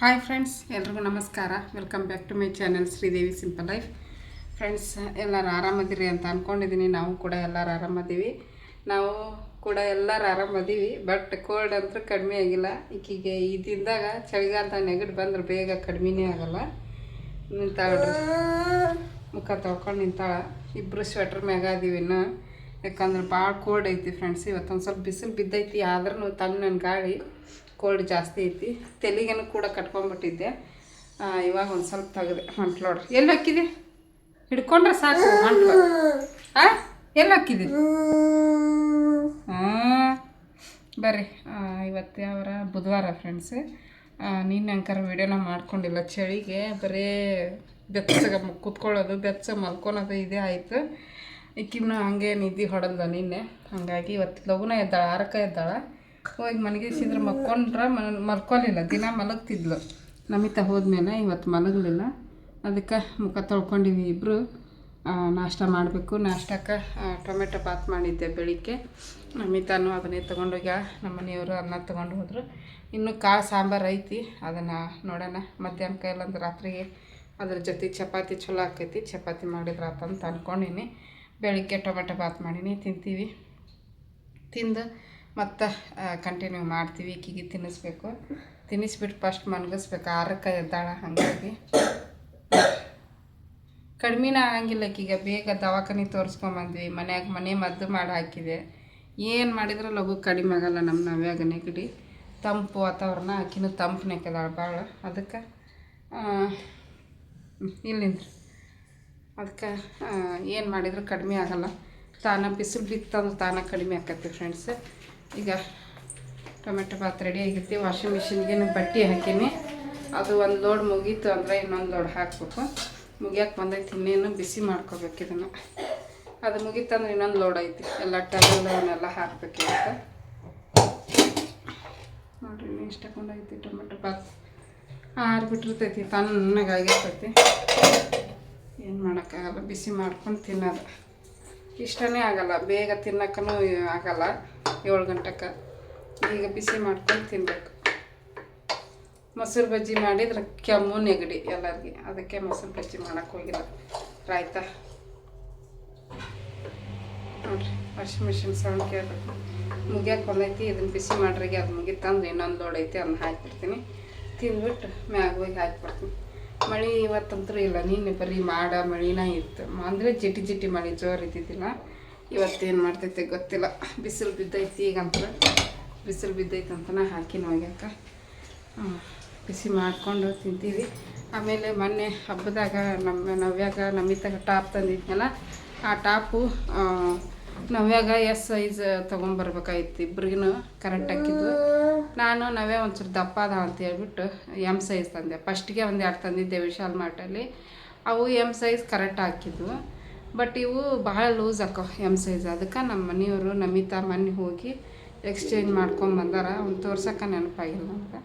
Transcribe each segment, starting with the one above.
Hi friends ಎಲ್ರಿಗೂ ನಮಸ್ಕಾರ. Welcome back to my channel Sridevi simple life friends ಎಲ್ಲರೂ ಆರಾಮದಿರಿ ಅಂತ ಅಂದ್ಕೊಂಡಿದ್ದೀನಿ ನಾವು ಕೂಡ ಎಲ್ಲರೂ ಆರಾಮದೀವಿ. ನಾವು ಕೂಡ ಎಲ್ಲರೂ ಆರಾಮದೀವಿ ಬಟ್ ಕೋಲ್ಡ್ ಅಂತೂ ಕಡಿಮೆ ಆಗಿಲ್ಲ. ಈಕಿಗೆ ದಿನದಾಗ ಚಳಿಗಾಲದ ನೆಗಡಿ ಬಂದ್ರೆ ಬೇಗ ಕಡಿಮೆನೇ ಆಗಲ್ಲ. ನಿಂತಾಳ್ರಿ. ಮುಖ ತೊಳ್ಕೊಂಡು ನಿಂತಾಳ. ಇಬ್ಬರು ಸ್ವೆಟ್ರ್ ಮ್ಯಾಗ ಇನ್ನು. ಯಾಕಂದ್ರೆ ಭಾಳ ಕೋಲ್ಡ್ ಐತಿ ಫ್ರೆಂಡ್ಸ್ ಇವತ್ತೊಂದು ಸ್ವಲ್ಪ ಬಿಸಿಲು ಬಿದ್ದೈತಿ. ಆದ್ರೂ ತಣ್ಣ ಗಾಳಿ. ಕೋಲ್ಡ್ ಜಾಸ್ತಿ ಐತಿ. ತೆಲಿಗೇನು ಕೂಡ ಕಟ್ಕೊಂಡ್ಬಿಟ್ಟಿದ್ದೆ ಇವಾಗ ಒಂದು ಸ್ವಲ್ಪ ತೆಗೆದೆ ಹೊಂಟ್ಲು ನೋಡ್ರಿ. ಎಲ್ಲಿ ಹಾಕಿದೆ? ಹಿಡ್ಕೊಂಡ್ರೆ ಸಾಕು, ಹೊಂಟ್ಲು. ಆ, ಎಲ್ಲಿ ಹಾಕಿದೆ? ಹಾಂ ಬರ್ರಿ. ಇವತ್ತು ಯಾವಾರ ಬುಧವಾರ ಫ್ರೆಂಡ್ಸ್ ನೀನು ಅಂಕರ ವೀಡಿಯೋನ ಮಾಡ್ಕೊಂಡಿಲ್ಲ ಚಳಿಗೆ. ಬರೀ ಬೆಚ್ಚಗೆ ಕುತ್ಕೊಳ್ಳೋದು, ಬೆಚ್ಚ ಮಲ್ಕೊಳೋದು ಇದೇ ಆಯಿತು. ಈಕಿನ್ನು ಹಂಗೆ ನಿದ್ದೆ ಹೊಡೆದ ನಿನ್ನೆ. ಹಾಗಾಗಿ ಇವತ್ತು ಲಗುನ ಎದ್ದಾಳ ಆರಕ್ಕೆ ಎದ್ದಾಳ. ಹೋಗಿ ಮಲಗಿಸಿದ್ರೆ ಮಕ್ಕೊಂಡ್ರೆ ಮಲ್, ಮಲ್ಕೊಲಿಲ್ಲ, ದಿನ ಮಲಗ್ತಿದ್ಲು. ನಮಿತಾ ಹೋದ್ಮೇಲೆ ಇವತ್ತು ಮಲಗಲಿಲ್ಲ. ಅದಕ್ಕೆ ಮುಖ ತೊಳ್ಕೊಂಡಿವಿ ಇಬ್ಬರು ನಾಷ್ಟ ಮಾಡಬೇಕು. ನಾಷ್ಟಕ್ಕೆ ಟೊಮೆಟೊ ಬಾತ್ ಮಾಡಿದ್ದೆ ಬೆಳಿಗ್ಗೆ. ನಮಿತಾನು ಅದನ್ನೇ ತೊಗೊಂಡೋಗ್ಯ. ನಮ್ಮ ಮನೆಯವರು ಅನ್ನ ತೊಗೊಂಡು ಹೋದರು. ಇನ್ನು ಕಾಳು ಸಾಂಬಾರು ಐತಿ. ಅದನ್ನು ನೋಡೋಣ. ಮಧ್ಯಾಹ್ನ ಕೈಲಂದ್ರೆ ರಾತ್ರಿಗೆ ಅದ್ರ ಜೊತೆ ಚಪಾತಿ ಚಲೋ ಆಕೈತಿ. ಚಪಾತಿ ಮಾಡಿದ್ರೆ ಆತಂತ ಅಂದ್ಕೊಂಡಿನಿ ಬೆಳಿಗ್ಗೆ ಟೊಮೆಟೊ ಬಾತ್ ಮಾಡೀನಿ. ತಿಂತೀವಿ. ತಿಂದು ಮತ್ತು ಕಂಟಿನ್ಯೂ ಮಾಡ್ತೀವಿ. ಈಕಿಗೆ ತಿನ್ನಿಸ್ಬೇಕು. ತಿನ್ನಿಸ್ಬಿಟ್ಟು ಫಸ್ಟ್ ಮನ್ಗಿಸ್ಬೇಕು ಆರಕ್ಕೆ ಎದ್ದಾಳ ಹಾಗಾಗಿ. ಕಡಿಮೆನ ಆಗಂಗಿಲ್ಲ ಈಗ ಬೇಗ ದವಾಖಾನೆ ತೋರಿಸ್ಕೊಂಬಂದ್ವಿ ಮನ್ಯಾಗ ಮನೆ ಮದ್ದು ಮಾಡಿ ಹಾಕಿದೆ. ಏನು ಮಾಡಿದ್ರೆ ಲಘು ಕಡಿಮೆ ಆಗಲ್ಲ ನಮ್ಮ ನಾವ್ಯಾಗ ನೆಗಡಿ ತಂಪು ವಾತಾವರಣ. ಆಕಿನೂ ತಂಪು ನೆಕ್ಕದಾಳ ಭಾಳ ಅದಕ್ಕೆ ಇಲ್ಲಿಂದ ಅದಕ್ಕೆ ಏನು ಮಾಡಿದ್ರು ಕಡಿಮೆ ಆಗಲ್ಲ. ತಾನ ಬಿಸಿಲು ಬಿತ್ತಂದ್ರೆ ತಾನ ಕಡಿಮೆ ಆಕತ್ತೆ ಫ್ರೆಂಡ್ಸ್ ಈಗ ಟೊಮೆಟೊ ಬಾತ್ ರೆಡಿ ಆಗಿರ್ತೀವಿ ವಾಷಿಂಗ್ ಮಿಷಿನ್ಗೆ ಬಟ್ಟೆ ಹಾಕೀನಿ. ಅದು ಒಂದು ಲೋಡ್ ಮುಗೀತು ಅಂದರೆ ಇನ್ನೊಂದು ಲೋಡ್ ಹಾಕ್ಬೇಕು. ಮುಗಿಯೋಕೆ ಬಂದೈತಿ, ಇನ್ನೇನು ಬಿಸಿ ಮಾಡ್ಕೋಬೇಕು ಇದನ್ನು. ಅದು ಮುಗೀತಂದ್ರೆ ಇನ್ನೊಂದು ಲೋಡ್ ಐತಿ. ಎಲ್ಲ ಟವೆಲ್ ಅವನ್ನೆಲ್ಲ ಹಾಕ್ಬೇಕು ಅಂತ ನೋಡ್ರಿ ಇನ್ನೂ ಇಷ್ಟ ಕೊಂಡೈತಿ ಟೊಮೆಟೊ ಬಾತ್ ಆರ್ಬಿಟ್ಟಿರ್ತೈತಿ ತಣ್ಣಗಾಗಿರ್ತೈತಿ. ಏನು ಮಾಡೋಕ್ಕಾಗಲ್ಲ, ಬಿಸಿ ಮಾಡ್ಕೊಂಡು ತಿನ್ನೋದು. ಇಷ್ಟನೇ ಆಗಲ್ಲ, ಬೇಗ ತಿನ್ನೋಕ್ಕೂ ಆಗಲ್ಲ. ಏಳು ಗಂಟೆಗೆ ಈಗ ಬಿಸಿ ಮಾಡ್ಕೊಂಡು ತಿನ್ಬೇಕು. ಮೊಸರು ಬಜ್ಜಿ ಮಾಡಿದ್ರೆ ಕೆಮ್ಮು, ನೆಗಡಿ ಎಲ್ಲರಿಗೆ. ಅದಕ್ಕೆ ಮೊಸರು ಬಜ್ಜಿ ಮಾಡಕ್ಕೆ ಹೋಗಿಲ್ಲ. ರಾಯ್ತ ನೋಡ್ರಿ, ವಾಷಿಂಗ್ ಮಿಷಿನ್ ಸೌಂಡ್ ಕೇಳಬೇಕು. ಮುಗಿಯಕ್ಕೆ ಒಂದೈತಿ ಇದನ್ನು ಬಿಸಿ ಮಾಡ್ರಿಗೆ ಅದು ಮುಗಿತಂದ್ರೆ ಇನ್ನೊಂದು ಲೋಡ್ ಐತಿ ಅದನ್ನ ಹಾಕಿಬಿಡ್ತೀನಿ. ತಿಂದ್ಬಿಟ್ಟು ಮ್ಯಾಗ ಹೋಗಿ ಹಾಕಿಬಿಡ್ತೀನಿ. ಮಳೆ ಇವತ್ತಂತೂ ಇಲ್ಲ ನೀನು ಬರೀ ಮಾಡ, ಮಳಿನ ಇತ್ತು. ಅಂದರೆ ಜಿಟಿ ಜಿಟಿ ಮಳೆ ಜೋರು ಇದ್ದಿದ್ದಿಲ್ಲ. ಇವತ್ತೇನು ಮಾಡ್ತೈತೆ ಗೊತ್ತಿಲ್ಲ. ಬಿಸಿಲು ಬಿದ್ದೈತಿ ಈಗಂತ ಬಿಸಿಲು ಬಿದ್ದೈತೆ ಅಂತನ ಒಗ್ಯಾಕ ಹ್ಮ್. ಬಿಸಿ ಮಾಡಿಕೊಂಡು ತಿಂತೀವಿ. ಆಮೇಲೆ ಮೊನ್ನೆ ಹಬ್ಬದಾಗ ನಮ್ಮ ನವ್ಯಾಗ ನಮಿತಾಗ ಟಾಪ್ ತಂದಿದ್ನಲ್ಲ, ಆ ಟಾಪು ನವ್ಯಾಗ ಎಸ್ ಸೈಜ್ ತೊಗೊಂಬರ್ಬೇಕಾಗಿತ್ತು ಇಬ್ರಿಗೂ ಕರೆಕ್ಟ್ ಹಾಕಿದ್ದು. ನಾನು, ನವ್ಯ ಒಂಚೂರು ದಪ್ಪ ಅದ ಅಂತ ಹೇಳ್ಬಿಟ್ಟು ಎಂ ಸೈಜ್ ತಂದೆ. ಫಸ್ಟಿಗೆ ಒಂದು ಎರಡು ತಂದಿದ್ದೆ ವಿಶಾಲ್ ಮಾರ್ಟಲ್ಲಿ. ಅವು ಎಂ ಸೈಜ್ ಕರೆಕ್ಟ್ ಹಾಕಿದ್ವು ಬಟ್ ಇವು ಭಾಳ ಲೂಸ್ ಹಾಕೋ ಎಂ ಸೈಜ್ ಅದಕ್ಕೆ ನಮ್ಮ ಮನೆಯವರು, ನಮಿತಾ ಮನೆ ಹೋಗಿ ಎಕ್ಸ್ಚೇಂಜ್ ಮಾಡ್ಕೊಂಬಂದಾರ ಅವ್ನು ತೋರ್ಸೋಕೆ ನೆನಪಾಗಿಲ್ಲ ನಮ್ಗೆ.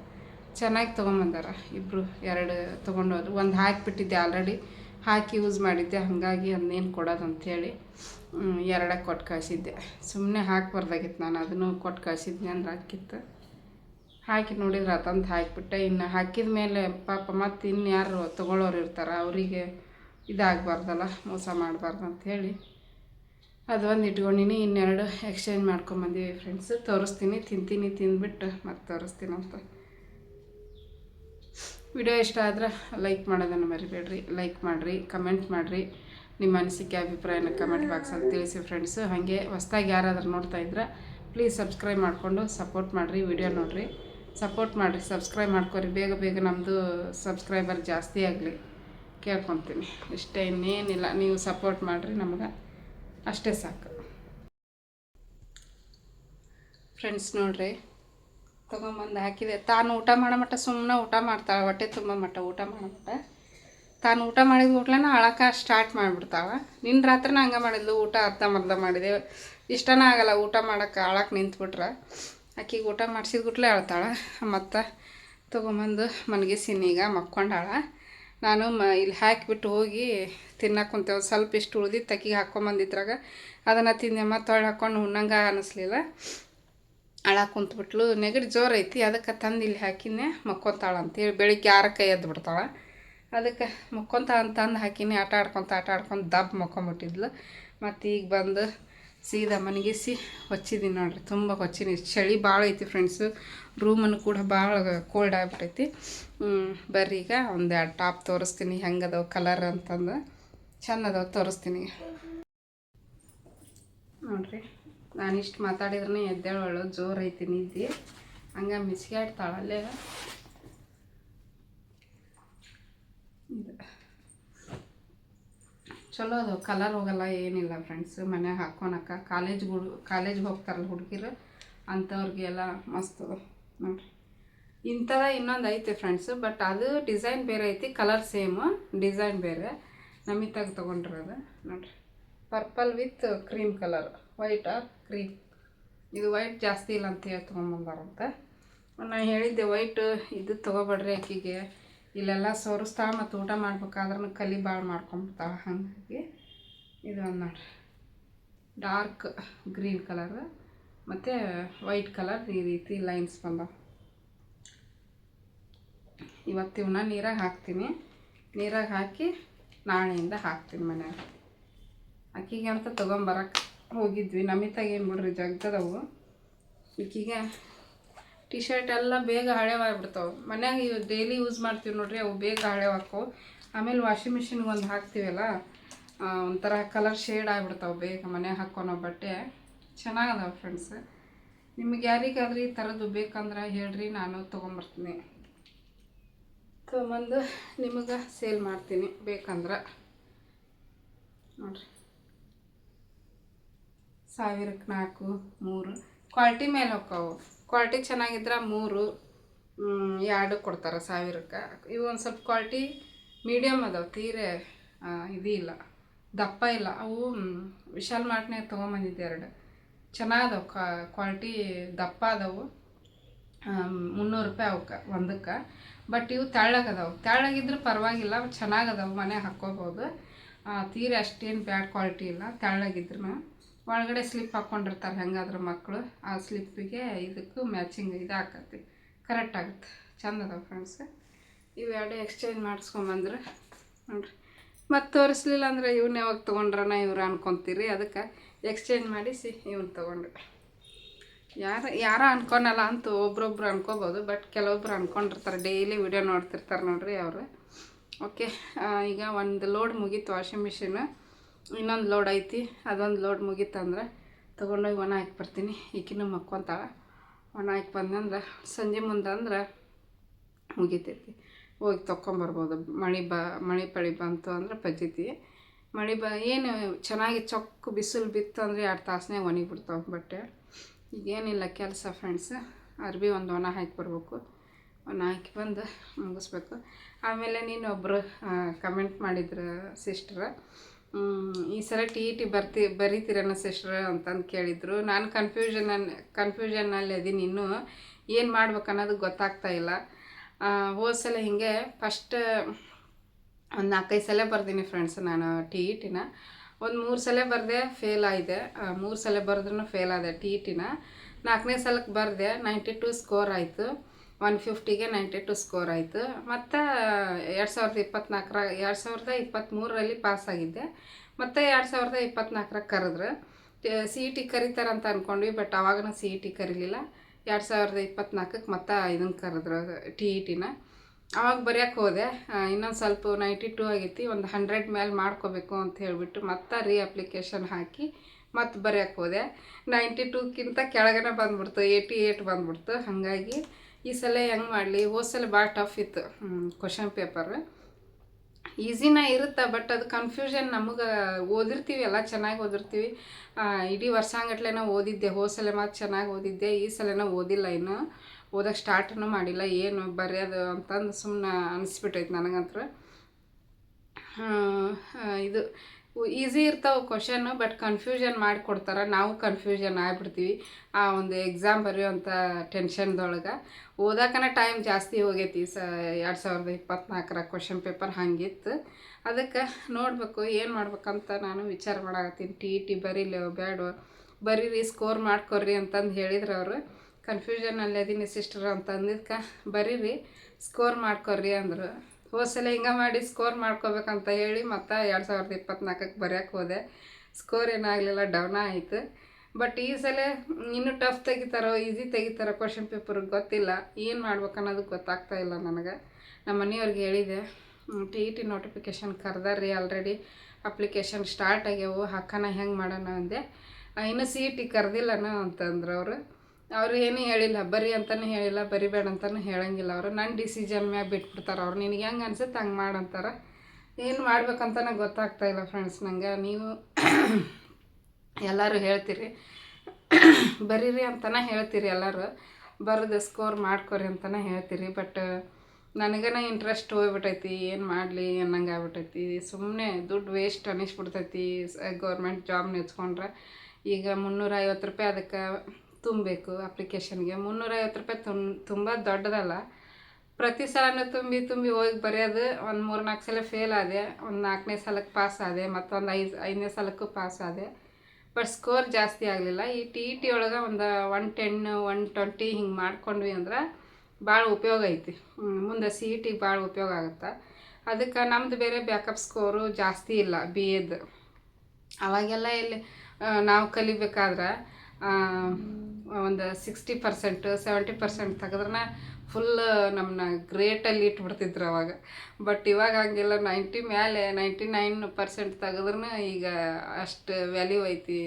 ಚೆನ್ನಾಗಿ ತೊಗೊಂಬಂದಾರ. ಇಬ್ಬರು ಎರಡು ತೊಗೊಂಡೋದ್ರು. ಒಂದು ಹಾಕಿಬಿಟ್ಟಿದ್ದೆ ಆಲ್ರೆಡಿ ಹಾಕಿ ಯೂಸ್ ಮಾಡಿದ್ದೆ. ಹಾಗಾಗಿ ಅದನ್ನೇನು ಕೊಡೋದು ಅಂಥೇಳಿ ಎರಡಕ್ಕೆ ಕೊಟ್ಟು ಕಳಿಸಿದ್ದೆ. ಸುಮ್ಮನೆ ಹಾಕ್ಬಾರ್ದಾಗಿತ್ತು ನಾನು. ಅದನ್ನು ಕೊಟ್ಟು ಕಳಿಸಿದ್ನಿ ಅಂದ್ರೆ ಹಾಕಿತ್ತು. ಹಾಕಿ ನೋಡಿದ್ರೆ ಅದಂತ ಹಾಕಿಬಿಟ್ಟೆ. ಇನ್ನು ಹಾಕಿದ ಮೇಲೆ ಪಾಪ ಮತ್ತು ಇನ್ಯಾರು ತೊಗೊಳ್ಳೋರು ಇರ್ತಾರೆ, ಅವರಿಗೆ ಇದಾಗಬಾರ್ದಲ್ಲ, ಮೋಸ ಮಾಡಬಾರ್ದು ಅಂಥೇಳಿ ಅದು ಒಂದು ಇಟ್ಕೊಂಡಿನಿ, ಇನ್ನೆರಡು ಎಕ್ಸ್ಚೇಂಜ್ ಮಾಡ್ಕೊಂಬಂದೀವಿ ಫ್ರೆಂಡ್ಸ್ ತೋರಿಸ್ತೀನಿ, ತಿಂತೀನಿ, ತಿಂದ್ಬಿಟ್ಟು ಮತ್ತೆ ತೋರಿಸ್ತೀನಿ ಅಂತ. ವಿಡಿಯೋ ಇಷ್ಟ ಆದ್ರೆ ಲೈಕ್ ಮಾಡೋದನ್ನು ಮರಿಬೇಡ್ರಿ. ಲೈಕ್ ಮಾಡಿರಿ ಕಮೆಂಟ್ ಮಾಡಿರಿ. ನಿಮ್ಮ ಅನಿಸಿಕೆ, ಅಭಿಪ್ರಾಯನ ಕಮೆಂಟ್ ಬಾಕ್ಸಲ್ಲಿ ತಿಳಿಸಿ ಫ್ರೆಂಡ್ಸು ಹಾಗೆ ಹೊಸ್ದಾಗಿ ಯಾರಾದರೂ ನೋಡ್ತಾ ಇದ್ರೆ ಪ್ಲೀಸ್ ಸಬ್ಸ್ಕ್ರೈಬ್ ಮಾಡಿಕೊಂಡು ಸಪೋರ್ಟ್ ಮಾಡಿರಿ ವಿಡಿಯೋ ನೋಡಿರಿ. ಸಪೋರ್ಟ್ ಮಾಡಿರಿ ಸಬ್ಸ್ಕ್ರೈಬ್ ಮಾಡ್ಕೊರಿ. ಬೇಗ ಬೇಗ ನಮ್ಮದು ಸಬ್ಸ್ಕ್ರೈಬರ್ ಜಾಸ್ತಿ ಆಗಲಿ. ಕೇಳ್ಕೊತೀನಿ. ಇಷ್ಟೇ ಇನ್ನೇನಿಲ್ಲ ನೀವು ಸಪೋರ್ಟ್ ಮಾಡಿರಿ ನಮ್ಗೆ. ಅಷ್ಟೇ ಸಾಕು. ಫ್ರೆಂಡ್ಸ್ ನೋಡ್ರಿ, ತೊಗೊಂಬಂದು ಹಾಕಿದೆ. ತಾನು ಊಟ ಮಾಡೋ ಮಟ್ಟ ಸುಮ್ಮನೆ ಊಟ ಮಾಡ್ತಾಳೆ, ಹೊಟ್ಟೆ ತುಂಬ ಮಟ್ಟ ಊಟ ಮಾಡೋ ಮಟ್ಟ. ತಾನು ಊಟ ಮಾಡಿದ ಕೂಡ್ಲೇನ ಅಳಕ ಸ್ಟಾರ್ಟ್ ಮಾಡಿಬಿಡ್ತಾಳೆ. ನಿನ್ನ ರಾತ್ರಿನ ಹಂಗೆ ಮಾಡಿದ್ಲು, ಊಟ ಅರ್ಧ ಮರ್ಧ ಮಾಡಿದೆ. ಇಷ್ಟನೇ ಆಗಲ್ಲ, ಊಟ ಮಾಡೋಕ್ಕೆ ಅಳಕ್ಕೆ ನಿಂತ್ಬಿಟ್ರೆ. ಆಕಿಗೆ ಊಟ ಮಾಡಿಸಿದ ಕೂಡಲೇ ಅಳ್ತಾಳೆ. ಮತ್ತು ತೊಗೊಂಬಂದು ಮಲಗಿಸಿನಿ ಈಗ ಮಕ್ಕೊಂಡಾಳ. ನಾನು ಮ, ಇಲ್ಲಿ ಹಾಕಿಬಿಟ್ಟು ಹೋಗಿ ತಿನ್ನಕ್ಕೆ ಕುಂತೇವೆ ಸ್ವಲ್ಪ ಇಷ್ಟು ಉಳ್ದಿತ್ತು ತಕ್ಕಿಗೆ ಹಾಕ್ಕೊಂಬಂದಿದ್ರಾಗ ಅದನ್ನು ತಿಂದೆ. ಮತ್ತು ಹೊಳ್ಳಿ ಹಾಕ್ಕೊಂಡು ಉಣ್ಣಂಗೆ ಅನ್ನಿಸ್ಲಿಲ್ಲ ಅಳ ಕುಂತ್ಬಿಟ್ಲು. ನೆಗಡಿ ಜೋರು ಐತಿ. ಅದಕ್ಕೆ ತಂದು ಇಲ್ಲಿ ಹಾಕಿನೇ ಮಕ್ಕೊಂತಾಳ ಅಂತೇಳಿ ಬೆಳಿಗ್ಗೆ ಆರಕ್ಕೆ ಎದ್ದು ಬಿಡ್ತಾಳೆ. ಅದಕ್ಕೆ ಮಕ್ಕೊಂತ ಅಂತಂದು ಹಾಕಿನಿ ಆಟ ಆಡ್ಕೊತ, ಆಟ ಆಡ್ಕೊಂಡು ದಬ್ ಮಕ್ಕೊಂಬಿಟ್ಟಿದ್ಲು. ಮತ್ತು ಈಗ ಬಂದು ಸೀದಾ ಮನಗಿಸಿ ಹೊಚ್ಚಿದ್ದೀನಿ ನೋಡ್ರಿ. ತುಂಬ ಹೊಚ್ಚಿನಿ. ಚಳಿ ಭಾಳ ಐತಿ ಫ್ರೆಂಡ್ಸು ರೂಮನ್ನು ಕೂಡ ಭಾಳ ಕೋಲ್ಡ್ ಆಗಿಬಿಟ್ಟೈತಿ ಬರ್ರಿ ಈಗ ಒಂದು ಎರಡು ಟಾಪ್ ತೋರಿಸ್ತೀನಿ. ಹೆಂಗೆ ಅದಾವ ಕಲರ್ ಅಂತಂದು. ಚಂದ ಅದಾವ ತೋರಿಸ್ತೀನಿ. ನೋಡ್ರಿ, ನಾನು ಇಷ್ಟು ಮಾತಾಡಿದ್ರೆ ಎದ್ದೇಳೋಳು ಜೋರು ಐತಿ ನಿದ್ದೆ. ಹಂಗೆ ಮಿಸ್ಗಾಡ್ತಾಳೆ ಅಲ್ಲೇ ಇದು ಚಲೋ ಅದು ಕಲರ್ ಹೋಗಲ್ಲ, ಏನಿಲ್ಲ ಫ್ರೆಂಡ್ಸ್ ಮನ್ಯಾಗ ಹಾಕೊಳಕ ಹುಡು, ಕಾಲೇಜ್ಗೆ ಹೋಗ್ತಾರಲ್ಲ ಹುಡುಗಿರು ಅಂಥವ್ರಿಗೆಲ್ಲ ಮಸ್ತ್ ನೋಡ್ರಿ ಇಂಥದ ಇನ್ನೊಂದು ಐತೆ ಫ್ರೆಂಡ್ಸು ಬಟ್ ಅದು ಡಿಸೈನ್ ಬೇರೆ ಐತಿ ಕಲರ್ ಸೇಮು ಡಿಸೈನ್ ಬೇರೆ. ನಮಿತಾಗ ತೊಗೊಂಡಿರೋದು. ನೋಡ್ರಿ. Purple with cream colour white or cream ಇದು ವೈಟ್ ಜಾಸ್ತಿ ಇಲ್ಲ ಅಂತ ಹೇಳಿ ತೊಗೊಂಬಂದಾರಂತೆ. ನಾನು ಹೇಳಿದ್ದೆ ವೈಟ್ ಇದು ತೊಗೊಬೇಡ್ರಿ ಆಕಿಗೆ. ಇಲ್ಲೆಲ್ಲ ಸೋರಿಸ್ತಾ ಮತ್ತು ಊಟ ಮಾಡ್ಬೇಕಾದ್ರೂ ಕಲಿ ಭಾಳ ಮಾಡ್ಕೊಂಬಿಡ್ತಾಳೆ ಹಾಗಾಗಿ. ಇದು ಒಂದು ನೋಡ್ರಿ. ಡಾರ್ಕ್ ಗ್ರೀನ್ ಕಲರ್ ಮತ್ತು ವೈಟ್ ಕಲರ್ ಈ ರೀತಿ ಲೈನ್ಸ್ ಬಂದವು ಇವತ್ತು ಇವನ್ನ ನೀರಾಗ ಹಾಕ್ತೀನಿ. ನೀರಾಗ ಹಾಕಿ ನಾಳೆಯಿಂದ ಹಾಕ್ತೀನಿ ಮನ್ಯಾಗ ಅಕ್ಕಿಗೆ ಅಂತ ತೊಗೊಂಬರಕ್ಕೆ ಹೋಗಿದ್ವಿ. ನಮಿತಾಗೆ ಏನು ಬಿಡ್ರಿ ಜಗ್ಗದವು ಈಕಿಗೆ ಟಿ ಶರ್ಟ್ ಎಲ್ಲ ಬೇಗ ಹಳೆವಾಗ್ಬಿಡ್ತಾವೆ. ಮನ್ಯಾಗ ಇವು ಡೈಲಿ ಯೂಸ್ ಮಾಡ್ತೀವಿ ನೋಡ್ರಿ, ಅವು ಬೇಗ ಹಳೆವಾಕವು ಆಮೇಲೆ ವಾಷಿಂಗ್ ಮಿಷಿನ್ಗೆ ಒಂದು ಹಾಕ್ತೀವಲ್ಲ ಒಂಥರ ಕಲರ್ ಶೇಡ್ ಆಗಿಬಿಡ್ತಾವೆ ಬೇಗ ಮನ್ಯಾಗ ಹಾಕೋನೋ ಬಟ್ಟೆ. ಚೆನ್ನಾಗದಾವೆ ಫ್ರೆಂಡ್ಸ್ ನಿಮಗೆ ಯಾರಿಗಾದ್ರೂ ಈ ಥರದ್ದು ಬೇಕಂದ್ರೆ ಹೇಳ್ರಿ, ನಾನು ತೊಗೊಂಬರ್ತೀನಿ. ತೊಗೊಂಬಂದು ನಿಮಗೆ ಸೇಲ್ ಮಾಡ್ತೀನಿ ಬೇಕಂದ್ರೆ. ನೋಡ್ರಿ. ಸಾವಿರಕ್ಕೆ ನಾಲ್ಕು, ಮೂರು. ಕ್ವಾಲಿಟಿ ಮೇಲೆ ಹೋಕ್ಕವು. ಕ್ವಾಲಿಟಿ ಚೆನ್ನಾಗಿದ್ರೆ ಮೂರು ಎರಡು ಕೊಡ್ತಾರೆ ಸಾವಿರಕ್ಕೆ. ಇವು ಒಂದು ಸ್ವಲ್ಪ ಕ್ವಾಲಿಟಿ ಮೀಡಿಯಮ್ ಅದಾವೆ, ತೀರೆ ಇದು ಇಲ್ಲ ದಪ್ಪ ಇಲ್ಲ. ಅವು ವಿಶಾಲ್ ಮಾರ್ಟ್ನಾಗ ತೊಗೊಂಬಂದಿದ್ದೆ ಎರಡು. ಚೆನ್ನಾಗದಾವೆ ಕ್ವಾಲಿಟಿ ದಪ್ಪ ಅದಾವು. ಮುನ್ನೂರು ರೂಪಾಯಿ ಅವಕ್ಕೆ, ಒಂದಕ್ಕೆ. ಬಟ್ ಇವು ತೆಳ್ಳಗದಾವು ತೆಳ್ಳಗಿದ್ರೆ ಪರವಾಗಿಲ್ಲ ಚೆನ್ನಾಗದಾವು ಮನೆ ಹಾಕ್ಕೋಬೋದು. ತೀರಿ ಅಷ್ಟೇನು ಬ್ಯಾಡ್ ಕ್ವಾಲಿಟಿ ಇಲ್ಲ ತೆಳ್ಳಗಿದ್ರು ಒಳಗಡೆ ಸ್ಲಿಪ್ ಹಾಕ್ಕೊಂಡಿರ್ತಾರೆ ಹೆಂಗಾದ್ರೆ ಮಕ್ಕಳು ಆ ಸ್ಲಿಪ್ಪಿಗೆ ಇದಕ್ಕೂ ಮ್ಯಾಚಿಂಗ್ ಇದು ಹಾಕತ್ತಿ ಕರೆಕ್ಟ್ ಆಗುತ್ತೆ. ಚಂದ ಅದಾವೆ ಫ್ರೆಂಡ್ಸ್ ಇವೆರಡು ಎಕ್ಸ್ಚೇಂಜ್ ಮಾಡಿಸ್ಕೊಂಬಂದ್ರೆ ನೋಡ್ರಿ. ಮತ್ತು ತೋರಿಸ್ಲಿಲ್ಲ ಅಂದ್ರೆ ಇವನ್ನ ಯಾವಾಗ ತೊಗೊಂಡ್ರನ ಇವ್ರು ಅನ್ಕೊಂತೀರಿ. ಅದಕ್ಕೆ ಎಕ್ಸ್ಚೇಂಜ್ ಮಾಡಿಸಿ ಇವ್ನ ತೊಗೊಂಡೆ ಯಾರು, ಯಾರ ಅನ್ಕೊಳಲ್ಲ ಅಂತ ಒಬ್ರೊಬ್ರು ಅನ್ಕೋಬೋದು ಬಟ್ ಕೆಲವೊಬ್ರು ಅನ್ಕೊಂಡಿರ್ತಾರೆ. ಡೈಲಿ ವಿಡಿಯೋ ನೋಡ್ತಿರ್ತಾರೆ ನೋಡ್ರಿ ಅವರು. ಓಕೆ ಈಗ ಒಂದು ಲೋಡ್ ಮುಗೀತು ವಾಷಿಂಗ್ ಮಿಷಿನ್ ಇನ್ನೊಂದು ಲೋಡ್ ಐತಿ, ಅದೊಂದು ಲೋಡ್ ಮುಗೀತಂದ್ರೆ ತೊಗೊಂಡೋಗಿ ಒಣ ಹಾಕಿ ಬರ್ತೀನಿ. ಈಕಿನೂ ಮಕ್ಕೊಂತಾಳೆ. ಒಣ ಹಾಕಿ ಬಂದಂದ್ರೆ ಸಂಜೆ ಮುಂದೆ ಅಂದ್ರೆ ಮುಗಿತೈತಿ. ಹೋಗಿ ತೊಗೊಂಬರ್ಬೋದು ಮಳೆ ಬ ಮಳೆ ಪಳಿ ಬಂತು ಅಂದ್ರೆ ಪಜಿತಿ ಮಳೆ ಬ, ಏನು ಚೆನ್ನಾಗಿ ಚೊಕ್ಕ ಬಿಸಿಲು ಬಿತ್ತು ಅಂದರೆ ಎರಡು ತಾಸನ್ಯಾಗ ಒಣಗಿಬಿಡ್ತಾವೆ ಬಟ್ಟೆ. ಈಗೇನಿಲ್ಲ ಕೆಲಸ ಫ್ರೆಂಡ್ಸ್ ಅರ್ಬಿ ಒಂದು ಒಣ ಹಾಕಿ ಬರಬೇಕು. ಒಣ ಹಾಕಿ ಬಂದು ಮುಗಿಸ್ಬೇಕು. ಆಮೇಲೆ ನೀನು ಒಬ್ಬರು ಕಮೆಂಟ್ ಮಾಡಿದ್ರು ಸಿಸ್ಟ್ರ ಈ ಸಲ ಟಿ ಟಿ ಬರ್ತಿ, ಬರೀತೀರನ ಸಿಸ್ಟ್ರ್ ಅಂತಂದು ಕೇಳಿದರು. ನಾನು ಕನ್ಫ್ಯೂಷನ್ ಕನ್ಫ್ಯೂಷನ್ನಲ್ಲಿ ಅದೀನಿ ಇನ್ನೂ. ಏನು ಮಾಡ್ಬೇಕು ಅನ್ನೋದು ಗೊತ್ತಾಗ್ತಾ ಇಲ್ಲ. ಹೋದ ಸಲ ಹಿಂಗೆ ಫಸ್ಟ್ ಒಂದು ನಾಲ್ಕೈದು ಸಲ ಬರ್ದೀನಿ ಫ್ರೆಂಡ್ಸ್ ನಾನು ಟಿ ಇ ಟಿನ ಒಂದು ಮೂರು ಸಲ ಬರೆದೆ ಫೇಲ್ ಆಗಿದೆ ಮೂರು ಸಲ ಬರೆದ್ರೂ ಫೇಲ್ ಆದೆ ಟಿ ಇ ಟಿನ ನಾಲ್ಕನೇ ಸಲಕ್ಕೆ ಬರೆದೆ ನೈಂಟಿ ಟು ಸ್ಕೋರ್ ಆಯಿತು. ಒನ್ ಫಿಫ್ಟಿಗೆ ನೈಂಟಿ ಟು ಸ್ಕೋರ್ ಆಯಿತು. ಮತ್ತು, ಎರಡು ಸಾವಿರದ ಇಪ್ಪತ್ತ್ನಾಲ್ಕರ ಎರಡು ಸಾವಿರದ ಇಪ್ಪತ್ತ್ಮೂರರಲ್ಲಿ ಪಾಸ್ ಆಗಿದ್ದೆ. ಮತ್ತು ಎರಡು ಸಾವಿರದ ಇಪ್ಪತ್ತ್ನಾಲ್ಕರಾಗ ಕರೆದ್ರು. ಸಿ ಇ ಟಿ ಕರೀತಾರಂತ ಅಂದ್ಕೊಂಡ್ವಿ ಬಟ್ ಅವಾಗ ಸಿ ಇ ಟಿ ಕರೀಲಿಲ್ಲ. ಎರಡು ಸಾವಿರದ ಇಪ್ಪತ್ತ್ನಾಲ್ಕಕ್ಕೆ ಮತ್ತೆ ಇದನ್ನು ಕರೆದ್ರು ಟಿ ಇ ಟಿನ ಅವಾಗ ಬರೆಯೋಕೆ ಹೋದೆ. ಇನ್ನೊಂದು ಸ್ವಲ್ಪ ನೈಂಟಿ ಟೂ ಆಗೈತಿ ಒಂದು ಹಂಡ್ರೆಡ್ ಮೇಲೆ ಮಾಡ್ಕೋಬೇಕು ಅಂತ ಹೇಳಿಬಿಟ್ಟು ಮತ್ತೆ ರೀ ಅಪ್ಲಿಕೇಶನ್ ಹಾಕಿ ಮತ್ತೆ ಬರೆಯೋಕೆ ಹೋದೆ. ನೈಂಟಿ ಟೂಕ್ಕಿಂತ ಕೆಳಗನೆ ಬಂದ್ಬಿಡ್ತು. ಏಯ್ಟಿ ಏಯ್ಟ್ ಬಂದ್ಬಿಡ್ತು. ಹಾಗಾಗಿ ಈ ಸಲ ಹೆಂಗೆ ಮಾಡಲಿ? ಸಲ ಭಾಳ ಟಫ್ ಇತ್ತು. ಕ್ವಶನ್ ಪೇಪರ್ ಈಸಿನ ಇರುತ್ತೆ ಬಟ್ ಅದು ಕನ್ಫ್ಯೂಷನ್ ನಮಗೆ ಓದಿರ್ತೀವಿ, ಎಲ್ಲ ಚೆನ್ನಾಗಿ ಓದಿರ್ತೀವಿ. ಇಡೀ ವರ್ಷಾಂಗಟ್ಲೆ ನಾವು ಓದಿದ್ದೆ. ಹೋದ ಸಲ ಮಾತು ಚೆನ್ನಾಗಿ ಓದಿದ್ದೆ. ಈ ಸಲನ ಓದಿಲ್ಲ ಇನ್ನು. ಓದಕ್ಕೆ ಸ್ಟಾರ್ಟನ್ನು ಮಾಡಿಲ್ಲ, ಏನು ಬರೆಯೋದು ಅಂತಂದು ಸುಮ್ಮನೆ ಅನಿಸ್ಬಿಟ್ಟೈತೆ ನನಗಂತ್ರ. ಇದು ಈಸಿ ಇರ್ತಾವೆ ಕ್ವಶನ್ನು ಬಟ್ ಕನ್ಫ್ಯೂಷನ್ ಮಾಡಿಕೊಡ್ತಾರೆ. ನಾವು ಕನ್ಫ್ಯೂಷನ್ ಆಗ್ಬಿಡ್ತೀವಿ. ಆ ಒಂದು ಎಕ್ಸಾಮ್ ಬರೆಯುವಂಥ ಟೆನ್ಷನ್ದೊಳಗೆ ಓದಾಕನ ಟೈಮ್ ಜಾಸ್ತಿ ಹೋಗೈತಿ ಸ, ಎರಡು ಸಾವಿರದ ಇಪ್ಪತ್ನಾಲ್ಕರ ಕ್ವಶನ್ ಪೇಪರ್ ಹಂಗಿತ್ತು ಅದಕ್ಕೆ ನೋಡಬೇಕು ಏನು ಮಾಡ್ಬೇಕಂತ ನಾನು ವಿಚಾರ ಮಾಡಾಕತ್ತೀನಿ. ಟಿ ಇ ಟಿ ಬರೀಲಿ ಬೇಡ ಬರೀರಿ ಸ್ಕೋರ್ ಮಾಡ್ಕೊರ್ರಿ ಅಂತಂದು ಹೇಳಿದ್ರು ಅವರು ಕನ್ಫ್ಯೂಷನಲ್ಲಿ ಅದೀನಿ ಸಿಸ್ಟರ್ ಅಂತ ಅಂದಿದ್ಕೆ, ಬರೀರಿ ಸ್ಕೋರ್ ಮಾಡ್ಕೊರಿ ಅಂದರು. ಹೋದ್ಸಲ ಹಿಂಗೆ ಮಾಡಿ ಸ್ಕೋರ್ ಮಾಡ್ಕೋಬೇಕಂತ ಹೇಳಿ ಮತ್ತು ಎರಡು ಸಾವಿರದ ಇಪ್ಪತ್ನಾಲ್ಕಕ್ಕೆ ಬರೆಯೋಕೆ ಹೋದೆ. ಸ್ಕೋರ್ ಏನಾಗಲಿಲ್ಲ ಡೌನ ಆಯಿತು. ಬಟ್ ಈ ಸಲ ಇನ್ನೂ ಟಫ್ ತೆಗಿತಾರೋ ಈಸಿ ತೆಗಿತಾರೋ ಕ್ವಶನ್ ಪೇಪರ್ ಗೊತ್ತಿಲ್ಲ. ಏನು ಮಾಡ್ಬೇಕನ್ನೋದು ಗೊತ್ತಾಗ್ತಾ ಇಲ್ಲ ನನಗೆ. ನಮ್ಮ ಮನೆಯವ್ರಿಗೆ ಹೇಳಿದೆ ಟಿ ಇ ಟಿ ನೋಟಿಫಿಕೇಷನ್ ಕರೆದಾರ್ರಿ ಆಲ್ರೆಡಿ ಅಪ್ಲಿಕೇಶನ್ ಸ್ಟಾರ್ಟ್ ಆಗ್ಯಾವು. ಹಾಕೋಣ, ಹೆಂಗೆ ಮಾಡೋಣ? ಅಂದೆ. ಇನ್ನೂ ಇನ್ನು ಸಿ ಇ ಟಿ ಕರೆದಿಲ್ಲನ? ಅಂತಂದ್ರು ಅವರು. ಅವ್ರು ಏನೂ ಹೇಳಿಲ್ಲ ಬರಿ ಅಂತಲೂ ಹೇಳಿಲ್ಲ, ಬರಿಬೇಡ ಅಂತಲೂ ಹೇಳಂಗಿಲ್ಲ ಅವರು. ನನ್ನ ಡಿಸಿಷನ್ ಮ್ಯಾಗ ಬಿಟ್ಬಿಡ್ತಾರೆ ಅವ್ರು. ನಿನಗೆ ಹೆಂಗೆ ಅನ್ಸುತ್ತೆ ಹಂಗೆ ಮಾಡಂತಾರೆ ಏನು ಮಾಡ್ಬೇಕಂತನೇ ಗೊತ್ತಾಗ್ತಾ ಇಲ್ಲ ಫ್ರೆಂಡ್ಸ್ ನಂಗೆ. ನೀವು ಎಲ್ಲರೂ ಹೇಳ್ತೀರಿ. ಬರೀರಿ ಅಂತಲೇ ಹೇಳ್ತೀರಿ ಎಲ್ಲರೂ. ಬರೆದು ಸ್ಕೋರ್ ಮಾಡ್ಕೊರಿ ಅಂತಲೇ ಹೇಳ್ತೀರಿ. ಬಟ್ ನನಗನ ಇಂಟ್ರೆಸ್ಟ್ ಹೋಗ್ಬಿಟ್ಟೈತಿ. ಏನು ಮಾಡಲಿ ಅನ್ನಂಗೆ ಆಗ್ಬಿಟ್ಟೈತಿ. ಸುಮ್ಮನೆ ದುಡ್ಡು ವೇಸ್ಟ್ ಅನ್ನಿಸ್ಬಿಡ್ತೈತಿ ಗೌರ್ಮೆಂಟ್ ಜಾಬ್ ನೆಚ್ಕೊಂಡ್ರೆ. ಈಗ ಮುನ್ನೂರ ಐವತ್ತು ರೂಪಾಯಿ ಅದಕ್ಕೆ ತುಂಬಬೇಕು ಅಪ್ಲಿಕೇಶನ್ಗೆ ಮುನ್ನೂರ ಐವತ್ತು ರೂಪಾಯಿ ತುಂಬ ತುಂಬ ದೊಡ್ಡದಲ್ಲ. ಪ್ರತಿ ಸಲನೂ ತುಂಬಿ ತುಂಬಿ ಹೋಗಿ ಬರೆಯೋದು ಒಂದು ಮೂರು ನಾಲ್ಕು ಸಲ ಫೇಲ್ ಆದೆ, ಒಂದು ನಾಲ್ಕನೇ ಸಲಕ್ಕೆ ಪಾಸ್ ಆದೆ, ಮತ್ತೊಂದು ಐದು, ಐದನೇ ಸಲಕ್ಕೂ ಪಾಸ್ ಆದೆ. ಬಟ್ ಸ್ಕೋರ್ ಜಾಸ್ತಿ ಆಗಲಿಲ್ಲ. ಈ ಟಿ ಇ ಟಿ ಒಳಗೆ ಒಂದು ಒನ್ ಟೆನ್ ಒನ್ ಟ್ವೆಂಟಿ ಹಿಂಗೆ ಮಾಡ್ಕೊಂಡ್ವಿ ಅಂದ್ರೆ ಭಾಳ ಉಪಯೋಗ ಐತಿ. ಮುಂದೆ ಸಿ ಇ ಟಿಗೆ ಭಾಳ ಉಪಯೋಗ ಆಗುತ್ತೆ. ಅದಕ್ಕೆ ನಮ್ಮದು ಬೇರೆ ಬ್ಯಾಕಪ್ ಸ್ಕೋರು ಜಾಸ್ತಿ ಇಲ್ಲ ಬಿ ಎದ್ದು ಅವಾಗೆಲ್ಲ ಇಲ್ಲಿ ನಾವು ಕಲಿಬೇಕಾದ್ರೆ ಒಂದು ಸಿಕ್ಸ್ಟಿ ಪರ್ಸೆಂಟ್ ಸೆವೆಂಟಿ ಪರ್ಸೆಂಟ್ ತೆಗೆದ್ರೆ ಫುಲ್ ನಮ್ಮನ್ನ ಗ್ರೇಟಲ್ಲಿ ಇಟ್ಬಿಡ್ತಿದ್ರು ಅವಾಗ. ಬಟ್ ಇವಾಗ ಹಂಗಿಲ್ಲ ನೈಂಟಿ ಮೇಲೆ ನೈಂಟಿ ನೈನ್ ಪರ್ಸೆಂಟ್ ತೆಗೆದ್ರೂ ಈಗ ಅಷ್ಟು ವ್ಯಾಲ್ಯೂ ಐತಿ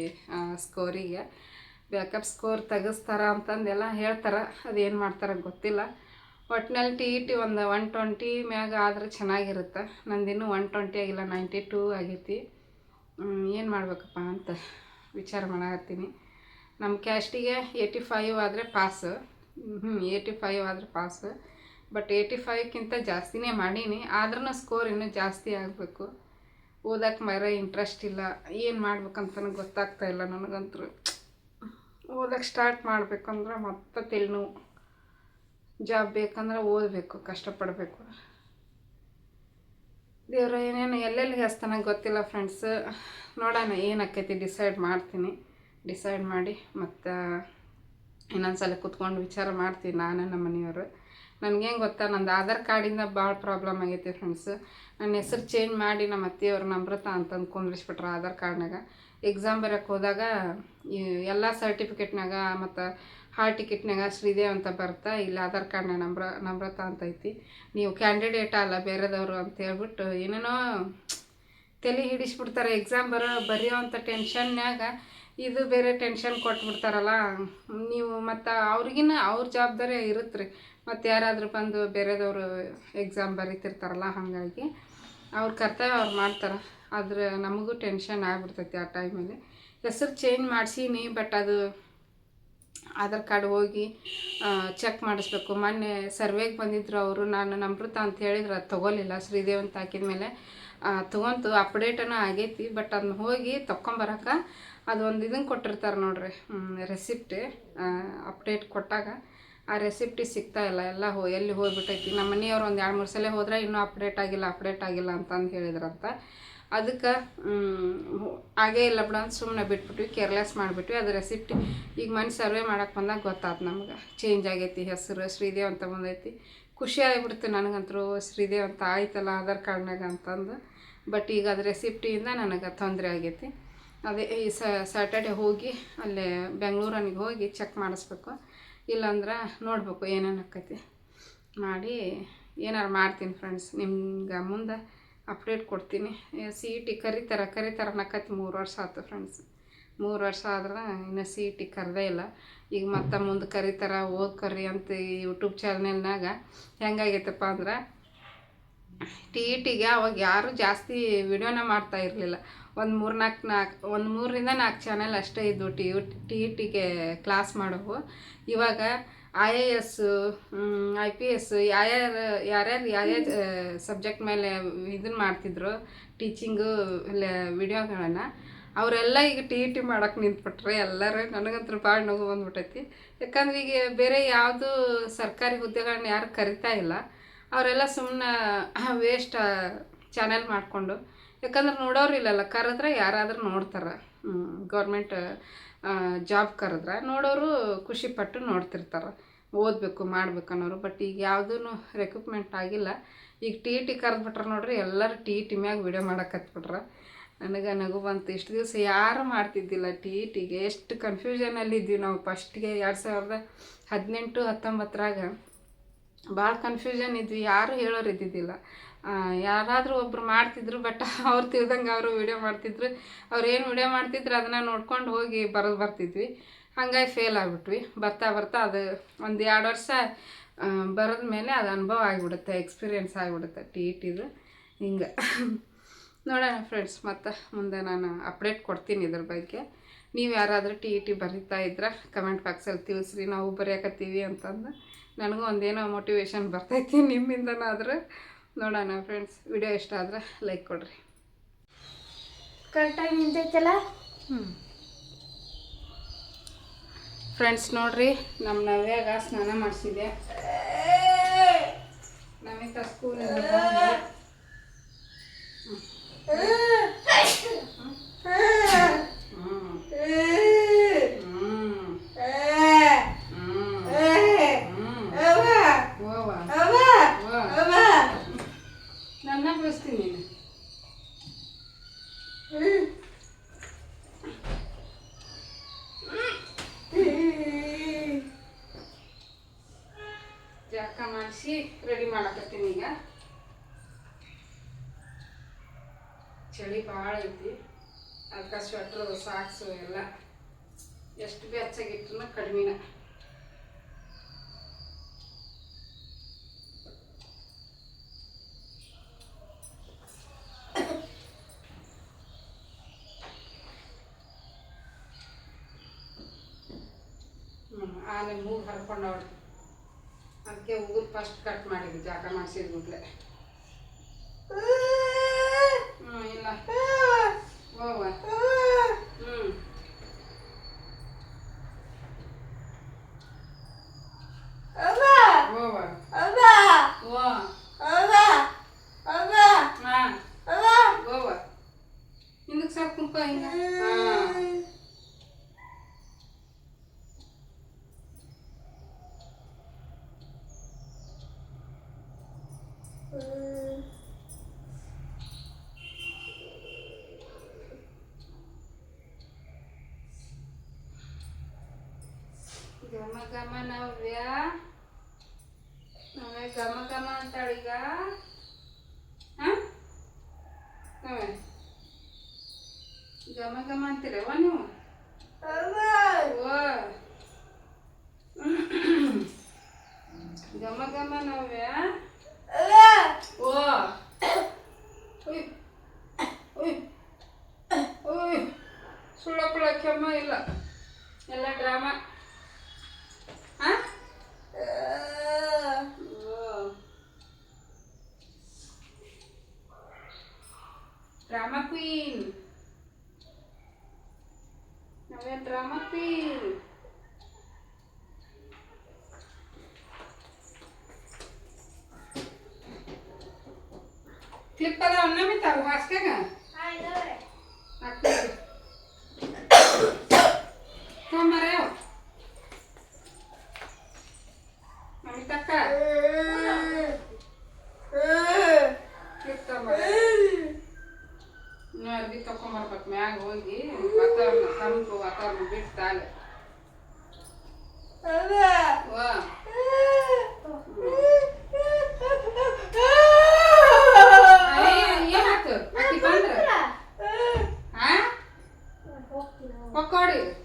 ಸ್ಕೋರಿಗೆ ಬ್ಯಾಕಪ್ ಸ್ಕೋರ್ ತೆಗಿಸ್ತಾರ ಅಂತಂದೆಲ್ಲ ಹೇಳ್ತಾರೆ, ಅದೇನು ಮಾಡ್ತಾರೆ ಗೊತ್ತಿಲ್ಲ. ಒಟ್ನಲ್ಲಿ ಟಿ ಇ ಟಿ ಒಂದು ಒನ್ ಟ್ವೆಂಟಿ ಮ್ಯಾಗ ಆದರೆ ಚೆನ್ನಾಗಿರುತ್ತೆ. ನಂದಿನ್ನೂ ಒನ್ ಟ್ವೆಂಟಿ ಆಗಿಲ್ಲ ನೈಂಟಿ ಟೂ ಆಗೈತಿ ಏನು ಮಾಡ್ಬೇಕಪ್ಪ ಅಂತ ವಿಚಾರ ಮಾಡತ್ತೀನಿ ನಮ್ಮ ಕ್ಯಾಸ್ಟಿಗೆ ಏಯ್ಟಿ ಫೈವ್ ಆದರೆ ಪಾಸು ಹ್ಞೂ ಏಯ್ಟಿ ಫೈವ್ ಆದರೆ ಪಾಸು ಬಟ್ ಏಯ್ಟಿ ಫೈವ್ಕ್ಕಿಂತ ಜಾಸ್ತಿನೇ ಮಾಡೀನಿ. ಆದ್ರೂ ಸ್ಕೋರ್ ಇನ್ನೂ ಜಾಸ್ತಿ ಆಗಬೇಕು. ಓದಕ್ಕೆ ಮರ ಇಂಟ್ರೆಸ್ಟ್ ಇಲ್ಲ. ಏನು ಮಾಡ್ಬೇಕಂತನೂ ಗೊತ್ತಾಗ್ತಾ ಇಲ್ಲ ನನಗಂತೂ ಓದಕ್ಕೆ ಸ್ಟಾರ್ಟ್ ಮಾಡಬೇಕಂದ್ರೆ ಮತ್ತೆ ತಲೆನೋವು ಜಾಬ್ ಬೇಕಂದ್ರೆ ಓದಬೇಕು, ಕಷ್ಟಪಡಬೇಕು. ದೇವ್ರ, ಏನೇನು ಎಲ್ಲೆಲ್ಲಿ ಹಸ್ತಾನ ಗೊತ್ತಿಲ್ಲ ಫ್ರೆಂಡ್ಸ್ ನೋಡೋಣ ಏನಾಕೈತಿ ಡಿಸೈಡ್ ಮಾಡ್ತೀನಿ. ಡಿಸೈಡ್ ಮಾಡಿ ಮತ್ತು ಇನ್ನೊಂದು ಸಲ ಕುತ್ಕೊಂಡು ವಿಚಾರ ಮಾಡ್ತೀನಿ ನಾನು, ನಮ್ಮ ಮನೆಯವರು. ನನಗೇನು ಗೊತ್ತಾ, ನಂದು ಆಧಾರ್ ಕಾರ್ಡಿಂದ ಭಾಳ ಪ್ರಾಬ್ಲಮ್ ಆಗೈತೆ ಫ್ರೆಂಡ್ಸ್ ನನ್ನ ಹೆಸರು ಚೇಂಜ್ ಮಾಡಿ ನಮ್ಮ ಅತ್ತೆಯವ್ರು ನಮ್ರತ ಅಂತಂದು ಕುಂದ್ರಿಸ್ಬಿಟ್ರು ಆಧಾರ್ ಕಾರ್ಡ್ನಾಗ. ಎಕ್ಸಾಮ್ ಬರೋಕ್ಕೆ ಹೋದಾಗ ಎಲ್ಲ ಸರ್ಟಿಫಿಕೇಟ್ನಾಗ ಮತ್ತು ಹಾಲ್ ಟಿಕೆಟ್ನಾಗ ಶ್ರೀದೇವ್ ಅಂತ ಬರ್ತಾ, ಇಲ್ಲಿ ಆಧಾರ್ ಕಾರ್ಡ್ನಾಗ ನಮ್ರ ನಮ್ರತ ಅಂತ ಐತಿ. ನೀವು ಕ್ಯಾಂಡಿಡೇಟ್ ಅಲ್ಲ, ಬೇರೆದವರು ಅಂತ ಹೇಳ್ಬಿಟ್ಟು ಏನೇನೋ ತಲೆ ಹಿಡಿಸ್ಬಿಡ್ತಾರೆ. ಎಕ್ಸಾಮ್ ಬರೋ, ಬರೆಯೋ ಅಂಥ ಟೆನ್ಷನ್ನ್ಯಾಗ ಇದು ಬೇರೆ ಟೆನ್ಷನ್ ಕೊಟ್ಬಿಡ್ತಾರಲ್ಲ, ನೀವು ಮತ್ತು ಅವ್ರಿಗಿನ ಅವ್ರ ಜವಾಬ್ದಾರಿ ಇರುತ್ತೆ ರೀ. ಮತ್ತು ಯಾರಾದರೂ ಬಂದು ಬೇರೆದವರು ಎಕ್ಸಾಮ್ ಬರೀತಿರ್ತಾರಲ್ಲ, ಹಾಗಾಗಿ ಅವ್ರ ಕರ್ತವ್ಯ ಅವ್ರು ಮಾಡ್ತಾರೆ. ಆದರೆ ನಮಗೂ ಟೆನ್ಷನ್ ಆಗ್ಬಿಡ್ತೈತಿ ಆ ಟೈಮಲ್ಲಿ ಹೆಸರು ಚೇಂಜ್ ಮಾಡಿಸೀನಿ ಬಟ್ ಅದು ಆಧಾರ್ ಕಾರ್ಡ್ ಹೋಗಿ ಚೆಕ್ ಮಾಡಿಸ್ಬೇಕು. ಮೊನ್ನೆ ಸರ್ವೆಗೆ ಬಂದಿದ್ರು ಅವರು, ನಾನು ನಮೃತ ಅಂತ ಹೇಳಿದ್ರು, ಅದು ತೊಗೊಲಿಲ್ಲ. ಶ್ರೀದೇವ್ ಅಂತ ಹಾಕಿದ ಮೇಲೆ ತೊಗೊಂತು ಅಪ್ಡೇಟನೂ ಆಗೈತಿ ಬಟ್ ಅದನ್ನ ಹೋಗಿ ತೊಗೊಂಬರಕ್ಕೆ ಅದೊಂದು ಇದನ್ನು ಕೊಟ್ಟಿರ್ತಾರೆ ನೋಡ್ರಿ ರೆಸಿಪ್ಟ್ ಅಪ್ಡೇಟ್ ಕೊಟ್ಟಾಗ ಆ ರೆಸಿಪ್ಟಿ ಸಿಗ್ತಾ ಇಲ್ಲ, ಎಲ್ಲ ಹೋ, ಎಲ್ಲಿ ಹೋಗ್ಬಿಟ್ಟೈತಿ. ನಮ್ಮ ಮನೆಯವ್ರು ಒಂದು ಎರಡು ಮೂರು ಸಲ ಹೋದ್ರೆ ಇನ್ನೂ ಅಪ್ಡೇಟ್ ಆಗಿಲ್ಲ ಅಪ್ಡೇಟ್ ಆಗಿಲ್ಲ ಅಂತಂದು ಹೇಳಿದ್ರಂತ. ಅದಕ್ಕೆ ಆಗೇ ಇಲ್ಲ ಬಿಡ ಅಂತ ಸುಮ್ಮನೆ ಬಿಟ್ಬಿಟ್ವಿ ಕೇರ್ಲೆಸ್ ಮಾಡಿಬಿಟ್ವಿ. ಅದು ರೆಸಿಪ್ಟ್ ಈಗ ಮನೆ ಸರ್ವೆ ಮಾಡಕ್ಕೆ ಬಂದಾಗ ಗೊತ್ತಾತು ನಮ್ಗೆ. ಚೇಂಜ್ ಆಗೈತಿ ಹೆಸರು, ಶ್ರೀದೇವ್ ಅಂತ ಬಂದೈತಿ. ಖುಷಿ ಆಗಿಬಿಡ್ತು ನನಗಂತರೂ, ಶ್ರೀದೇವ್ ಅಂತ ಆಯ್ತಲ್ಲ ಆಧಾರ್ ಕಾರ್ಡ್ನಾಗ ಅಂತಂದು. ಬಟ್ ಈಗ ಅದು ರೆಸಿಪ್ಟಿಯಿಂದ ನನಗೆ ತೊಂದರೆ ಆಗೈತಿ. ಅದೇ ಈ ಸ್ಯಾಟರ್ಡೆ ಹೋಗಿ ಅಲ್ಲೇ ಬೆಂಗಳೂರನಿಗೆ ಹೋಗಿ ಚೆಕ್ ಮಾಡಿಸ್ಬೇಕು. ಇಲ್ಲಾಂದ್ರೆ ನೋಡ್ಬೇಕು ಏನೇನು ಆಕೈತಿ. ಮಾಡಿ ಏನಾರು ಮಾಡ್ತೀನಿ ಫ್ರೆಂಡ್ಸ್ ನಿಮ್ಗೆ ಮುಂದೆ ಅಪ್ಡೇಟ್ ಕೊಡ್ತೀನಿ. ಸಿ ಇ ಟಿ ಕರಿತಾರ ಕರಿತಾರ ಅನ್ನಕತ್ತಿ ಮೂರು ವರ್ಷ ಆಯ್ತು ಫ್ರೆಂಡ್ಸ್ ಮೂರು ವರ್ಷ ಆದ್ರೆ ಇನ್ನೂ ಸಿ ಇ ಟಿ ಕರೆದೇ ಇಲ್ಲ. ಈಗ ಮತ್ತೆ ಮುಂದೆ ಕರಿತಾರ ಓದ್ಕರ್ರಿ ಅಂತ ಯೂಟ್ಯೂಬ್ ಚಾನಲ್ನಾಗ ಹೆಂಗಾಗೈತಪ್ಪ ಅಂದ್ರೆ ಟಿ ಇ ಟಿಗೆ ಅವಾಗ ಯಾರೂ ಜಾಸ್ತಿ ವಿಡಿಯೋನ ಮಾಡ್ತಾ ಇರಲಿಲ್ಲ. ಒಂದು ಮೂರು ನಾಲ್ಕು ಒಂದು ಮೂರರಿಂದ ನಾಲ್ಕು ಚಾನೆಲ್ ಅಷ್ಟೇ ಇದ್ದವು ಟಿ ಯು, ಟಿ ಇ ಟಿಗೆ ಕ್ಲಾಸ್ ಮಾಡೋವು. ಇವಾಗ I A S I P S ಯಾರ್ಯಾರು ಯಾರ್ಯಾರು ಯಾರ್ಯಾರು ಸಬ್ಜೆಕ್ಟ್ ಮೇಲೆ ಇದನ್ನು ಮಾಡ್ತಿದ್ರು ಟೀಚಿಂಗು ವಿಡಿಯೋಗಳನ್ನು, ಅವರೆಲ್ಲ ಈಗ ಟಿ ಇ ಟಿ ಮಾಡಕ್ಕೆ ನಿಂತ್ಬಿಟ್ರೆ ಎಲ್ಲರೂ ನನಗಂತೂ ಭಾಳ ನಗು ಬಂದ್ಬಿಟ್ಟೈತಿ ಯಾಕಂದ್ರೆ ಈಗ ಬೇರೆ ಯಾವುದು ಸರ್ಕಾರಿ ಹುದ್ದೆಗಳನ್ನ ಯಾರು ಕರಿತಾ ಇಲ್ಲ. ಅವರೆಲ್ಲ ಸುಮ್ಮನೆ ವೇಸ್ಟ್ ಚಾನೆಲ್ ಮಾಡಿಕೊಂಡು ಯಾಕಂದ್ರೆ ನೋಡೋರು ಇಲ್ಲಲ್ಲ, ಕರೆದ್ರೆ ಯಾರಾದ್ರೂ ನೋಡ್ತಾರೆ. ಗೌರ್ಮೆಂಟ್ ಜಾಬ್ ಕರೆದ್ರೆ ನೋಡೋರು ಖುಷಿ ಪಟ್ಟು ನೋಡ್ತಿರ್ತಾರೆ. ಓದಬೇಕು, ಮಾಡ್ಬೇಕು ಅನ್ನೋರು. ಬಟ್ ಈಗ ಯಾವುದೂ ರೆಕ್ರೂಟ್ಮೆಂಟ್ ಆಗಿಲ್ಲ. ಈಗ ಟಿ ಇ ಟಿ ಕರೆದ್ಬಿಟ್ರೆ ನೋಡ್ರಿ ಎಲ್ಲರೂ ಟಿ ಇ ಟಿ ಮ್ಯಾಗ ವಿಡಿಯೋ ಮಾಡಕತ್ಬಿಟ್ರೆ ನನಗೆ ನಗು ಬಂತು. ಇಷ್ಟು ದಿವಸ ಯಾರು ಮಾಡ್ತಿದ್ದಿಲ್ಲ ಟಿ ಇ ಟಿಗೆ ಎಷ್ಟು ಕನ್ಫ್ಯೂಷನಲ್ಲಿ ಇದ್ವಿ ನಾವು. ಫಸ್ಟ್ಗೆ ಎರಡು ಸಾವಿರದ ಹದಿನೆಂಟು, ಹತ್ತೊಂಬತ್ತರಾಗ ಭಾಳ ಕನ್ಫ್ಯೂಷನ್ ಇದ್ವಿ, ಯಾರು ಹೇಳೋರು ಇದ್ದಿದ್ದಿಲ್ಲ. ಯಾರಾದರೂ ಒಬ್ರು ಮಾಡ್ತಿದ್ರು ಬಟ್ ಅವ್ರು ತಿಳ್ದಂಗೆ ಅವರು ವಿಡಿಯೋ ಮಾಡ್ತಿದ್ರು. ಅವ್ರು ಏನು ವಿಡಿಯೋ ಮಾಡ್ತಿದ್ರು ಅದನ್ನು ನೋಡ್ಕೊಂಡು ಹೋಗಿ ಬರೋದು ಬರ್ತಿದ್ವಿ. ಹಂಗಾಗಿ ಫೇಲ್ ಆಗಿಬಿಟ್ವಿ. ಬರ್ತಾ ಬರ್ತಾ ಅದು ಒಂದು ಎರಡು ವರ್ಷ ಬರೋದ ಮೇಲೆ ಅದು ಅನುಭವ ಆಗಿಬಿಡುತ್ತೆ ಎಕ್ಸ್ಪೀರಿಯೆನ್ಸ್ ಆಗಿಬಿಡುತ್ತೆ ಟಿ ಇ ಟಿದು ಹಿಂಗೆ. ನೋಡೋಣ ಫ್ರೆಂಡ್ಸ್ ಮತ್ತು ಮುಂದೆ ನಾನು ಅಪ್ಡೇಟ್ ಕೊಡ್ತೀನಿ ಇದ್ರ ಬಗ್ಗೆ. ನೀವು ಯಾರಾದರೂ ಟಿ ಇ ಟಿ ಬರೀತಾ ಇದ್ರೆ ಕಮೆಂಟ್ ಬಾಕ್ಸಲ್ಲಿ ತಿಳಿಸ್ರಿ. ನಾವು ಬರೆಯಕತ್ತೀವಿ ಅಂತಂದು. ನನಗೂ ಒಂದೇನೋ ಮೋಟಿವೇಶನ್ ಬರ್ತೈತಿ ನಿಮ್ಮಿಂದನಾದರೆ. ನೋಡೋಣ ಫ್ರೆಂಡ್ಸ್ ವಿಡಿಯೋ ಇಷ್ಟ ಆದ್ರೆ ಲೈಕ್ ಕೊಡ್ರಿ. ಕರೆಕ್ಟಾಗಿ ನಿಂತೈತಲ್ಲ? ಹ್ಞೂ ಫ್ರೆಂಡ್ಸ್ ನೋಡ್ರಿ ನಮ್ಮ ನವ್ಯಾಗ ಸ್ನಾನ ಮಾಡಿಸಿದೆ ನಮಿತ ಸ್ಕೂಲ್ ಹ್ಞೂ ಹ್ಞೂ ಹೋವ ನನ್ನ ಬಿಡಿಸ್ತೀನಿ ನೀನು ಜಾಕ ಮಾಡಿಸಿ ರೆಡಿ ಮಾಡಕತ್ತೀನಿ ಈಗ ಚಳಿ ಭಾಳ ಐತಿ ಅದಕ್ಕೆ ಸ್ವೆಟ್ರು ಸಾಕ್ಸು ಎಲ್ಲ. ಎಷ್ಟು ಬೆಚ್ಚಾಗಿತ್ತು ಕಡಿಮೆನ. ಆಮೇಲೆ ಮೂಗು ಹರ್ಕೊಂಡವ್ರಿ ಅದಕ್ಕೆ ಉಗುರು ಫಸ್ಟ್ ಕಟ್ ಮಾಡಿದ್ವಿ ಜಾಕ ಮಾಡಿಸಿದ ಗಮ ಗಮ ನವ್ಯ ನವ್ಯ ಗಮ ಗಮ ಅಂತಾಳೀಗ ಹಾಂ ನವ್ಯ ಗಮ ಗಮ ಅಂತೀರವ ನೀವು ಓ ಗಮ ಗಮ ನವ್ಯ ಅನ್ನಮಿತ್ತ ಹಾಸ್ಕಾಗ ಹಾಕ್ಬೇಕು ತೊಂಬರ್ಯಾವ ನಮಿತಕ್ಕ ಕ್ಲಿಪ್ ತೊಂಬರ ಇನ್ನು ಅರ್ಬಿ ತಕೊಂಬರ್ಬೇಕು ಮ್ಯಾಗ ಹೋಗಿ ವಾತಾವರಣ ತಂಪು ವಾತಾವರಣ ಬಿಟ್ಟು ತಾಲೆ ವಾ पकड़े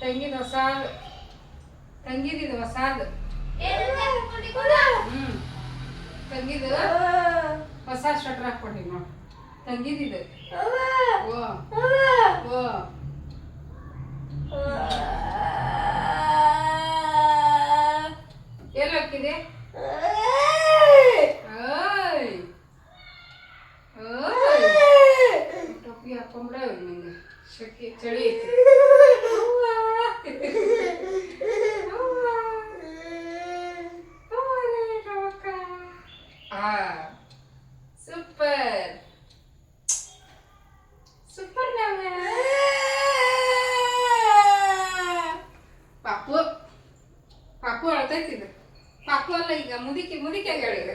ತಂಗಿದ ಹೊಸಾದು ತಂಗಿದಿದು ಹೊಸಾದು ಹ್ಞೂ ತಂಗಿದು ಹೊಸ ಸ್ವೆಟ್ರ್ ಹಾಕ್ಕೊಂಡಿವಿ ನೋಡಿ. ತಂಗಿದಿದು. ಓ. ಓ. ಶೆಕೆ ಚಳಿ ಐತಿ ಆ ಸೂಪರ್ ಸೂಪರ್ ನಾವ ಪಾಪು ಪಾಪು ಅಳ್ತೈತಿ ಇದು ಪಾಪು ಅಲ್ಲ ಈಗ ಮುದುಕಿ ಮುದುಕಿ ಆಗ್ಯಾಳ ಈಗ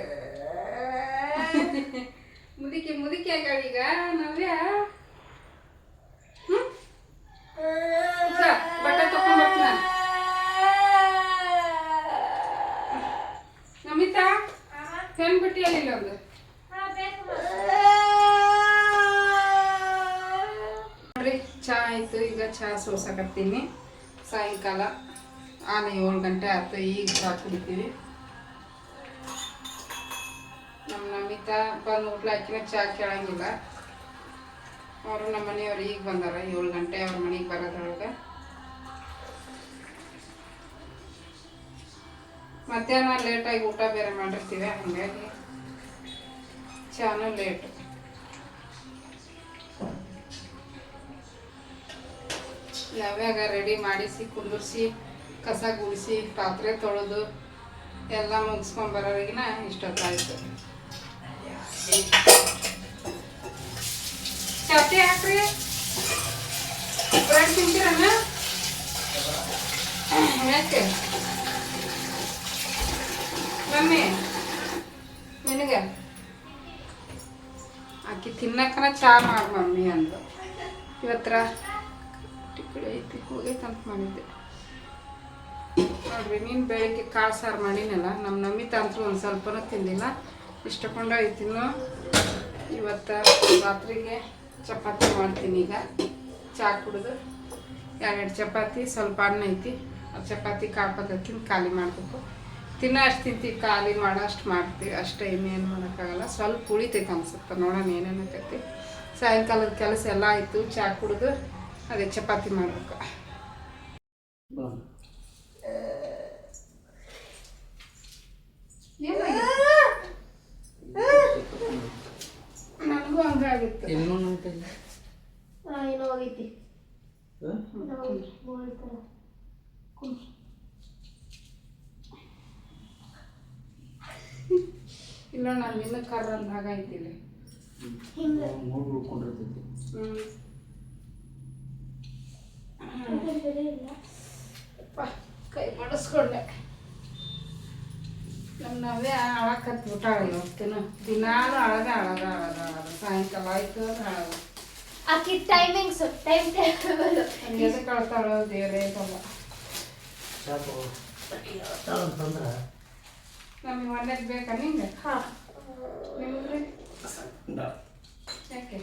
ಮುದುಕಿ ಮುದುಕಿ ಆಗ್ಯಾಳ ಈಗ ನವ್ಯ ಹ್ಮ್ ಉಸ್ರ, ಬಟ್ಟೆ ತಕೊಂಡ್ಬರ್ತೀನಿ ನಾನು ನಮಿತಾ ಪೆನ್ ಬಿಟ್ಟಿ ಅಲ್ಲಿಲ್ಲ ಒಂದು ನೋಡ್ರಿ ಚಹಾ ಆಯ್ತು ಈಗ ಚಹಾ ಸೋಸಕತ್ತೀನಿ ಸಾಯಂಕಾಲ ಆನೆ ಏಳು ಗಂಟೆ ಆಯ್ತು, ಈಗ ಚಹಾ ಕುಡಿತೀವಿ ನಮ್ಮ ನಮಿತಾ ಬಂದು ಊಟ್ಲ ಹಾಕಿನ ಚಹಾ ಕೇಳಂಗಿಲ್ಲ. ಅವರು ನಮ್ಮ ಮನೆಯವ್ರು ಈಗ ಬಂದಾರ, ಏಳು ಗಂಟೆ ಅವ್ರ ಮನೆಗೆ ಬರೋದ್ರೊಳಗೆ. ಮಧ್ಯಾಹ್ನ ಲೇಟಾಗಿ ಊಟ ಬೇರೆ ಮಾಡಿರ್ತೀವಿ ಹಾಗಾಗಿ ಚಾನೂ ಲೇಟ್ ಯಾವ್ಯಾಗ ರೆಡಿ ಮಾಡಿಸಿ ಕುಂದಿರ್ಸಿ. ಕಸ ಗುಡಿಸಿ, ಪಾತ್ರೆ ತೊಳೆದು ಎಲ್ಲ ಮುಗಿಸ್ಕೊಂಡ್ ಬರೋರಿಗಿನ ಇಷ್ಟೊತ್ತಾಯ್ತು. ಚಾಪಿ ಹಾಕ್ರಿ. ಬ್ರೆಡ್ ತಿಂತೀರಣ್ಣ ಯಾಕೆ? ಮಮ್ಮಿ, ನಿನಗೆ? ಆಕಿ ತಿನ್ನಕ್ಕನ ಚಾ ಮಾಡಿ ಮಮ್ಮಿ ಅಂದು ಇವತ್ತರ ಟಿಕ್ಕಳಿ ಐತಿ, ಹೋಗೈತಂತ ಮಾಡಿದ್ದೆ. ನೋಡ್ರಿ ನೀನು ಬೆಳಿಗ್ಗೆ ಕಾಳು ಸಾರು ಮಾಡಿನಲ್ಲ ನಮ್ಮ ನಮಿತಾ ಅಂತೂ ಒಂದು ಸ್ವಲ್ಪನೂ ತಿಂದಿಲ್ಲ. ಇಷ್ಟಕೊಂಡು ಐತಿನ್ನು ಇವತ್ತು ರಾತ್ರಿಗೆ ಚಪಾತಿ ಮಾಡ್ತೀನಿ ಈಗ. ಚಾ ಕುಡಿದು ಎರಡೆರಡು ಚಪಾತಿ, ಸ್ವಲ್ಪ ಅನ್ನ ಐತಿ. ಚಪಾತಿ ಕಾಳು ಪದಾರ್ಥ ಖಾಲಿ ಮಾಡಬೇಕು. ತಿನ್ನೋ ಅಷ್ಟು ತಿಂತೀವಿ, ಖಾಲಿ ಮಾಡೋ ಅಷ್ಟು ಮಾಡ್ತೀವಿ. ಅಷ್ಟೇ ಇನ್ನೇನು ಮಾಡೋಕ್ಕಾಗಲ್ಲ. ಸ್ವಲ್ಪ ಉಳಿತೈತೆ ಅನ್ಸುತ್ತೆ, ನೋಡೋಣ ಏನೇನು ಆಕೈತಿ. ಸಾಯಂಕಾಲದ ಕೆಲಸ ಎಲ್ಲ ಆಯಿತು, ಚಾ ಕುಡಿದು ಅದೇ ಚಪಾತಿ ಮಾಡ್ಬೇಕು. ಏನೋ ಹೋಗೈತಿ. ಇಲ್ಲ. ನಾನು ನಿನ್ನ ಕರ್ರ ಅಂದಾಗ ಐತಿಲ್ಲ ಹಿಂಗ ಹ್ಞೂ ಸರಿ ಇಲ್ಲ. ಅಪ್ಪ, ಕೈ ಮಾಡಿಸ್ಕೊಂಡೆ. ನಮ್ಮ ನಾವೇ ಅಳಕತ್ ಬಿಟ್ಟಾಳ ಇವತ್ತಿನ. ದಿನಾನು ಅಳಗ ಅಳಗ ಅಳಗ ಅಳಗ ಸಾಯಂಕಾಲ ಆಯ್ತು ಅಂದ್ರೆ ಅಳಗ ಆಕಿ ಟೈಮಿಂಗ್ಸ್ ಟೈಮ್ ಟೇಬಲ್ ಹಂಗೆ ಎದಕ್ಕೆ ಅಳ್ತಾಳೋ ದೇವರೇ ತಮ್ಮ ನಮಗೆ ಒಳ್ಳೆದು ಬೇಕಾ ನಿಂಗೆ? ಹಾಂ. ನಿಮ್ಗೆ? ಯಾಕೆ?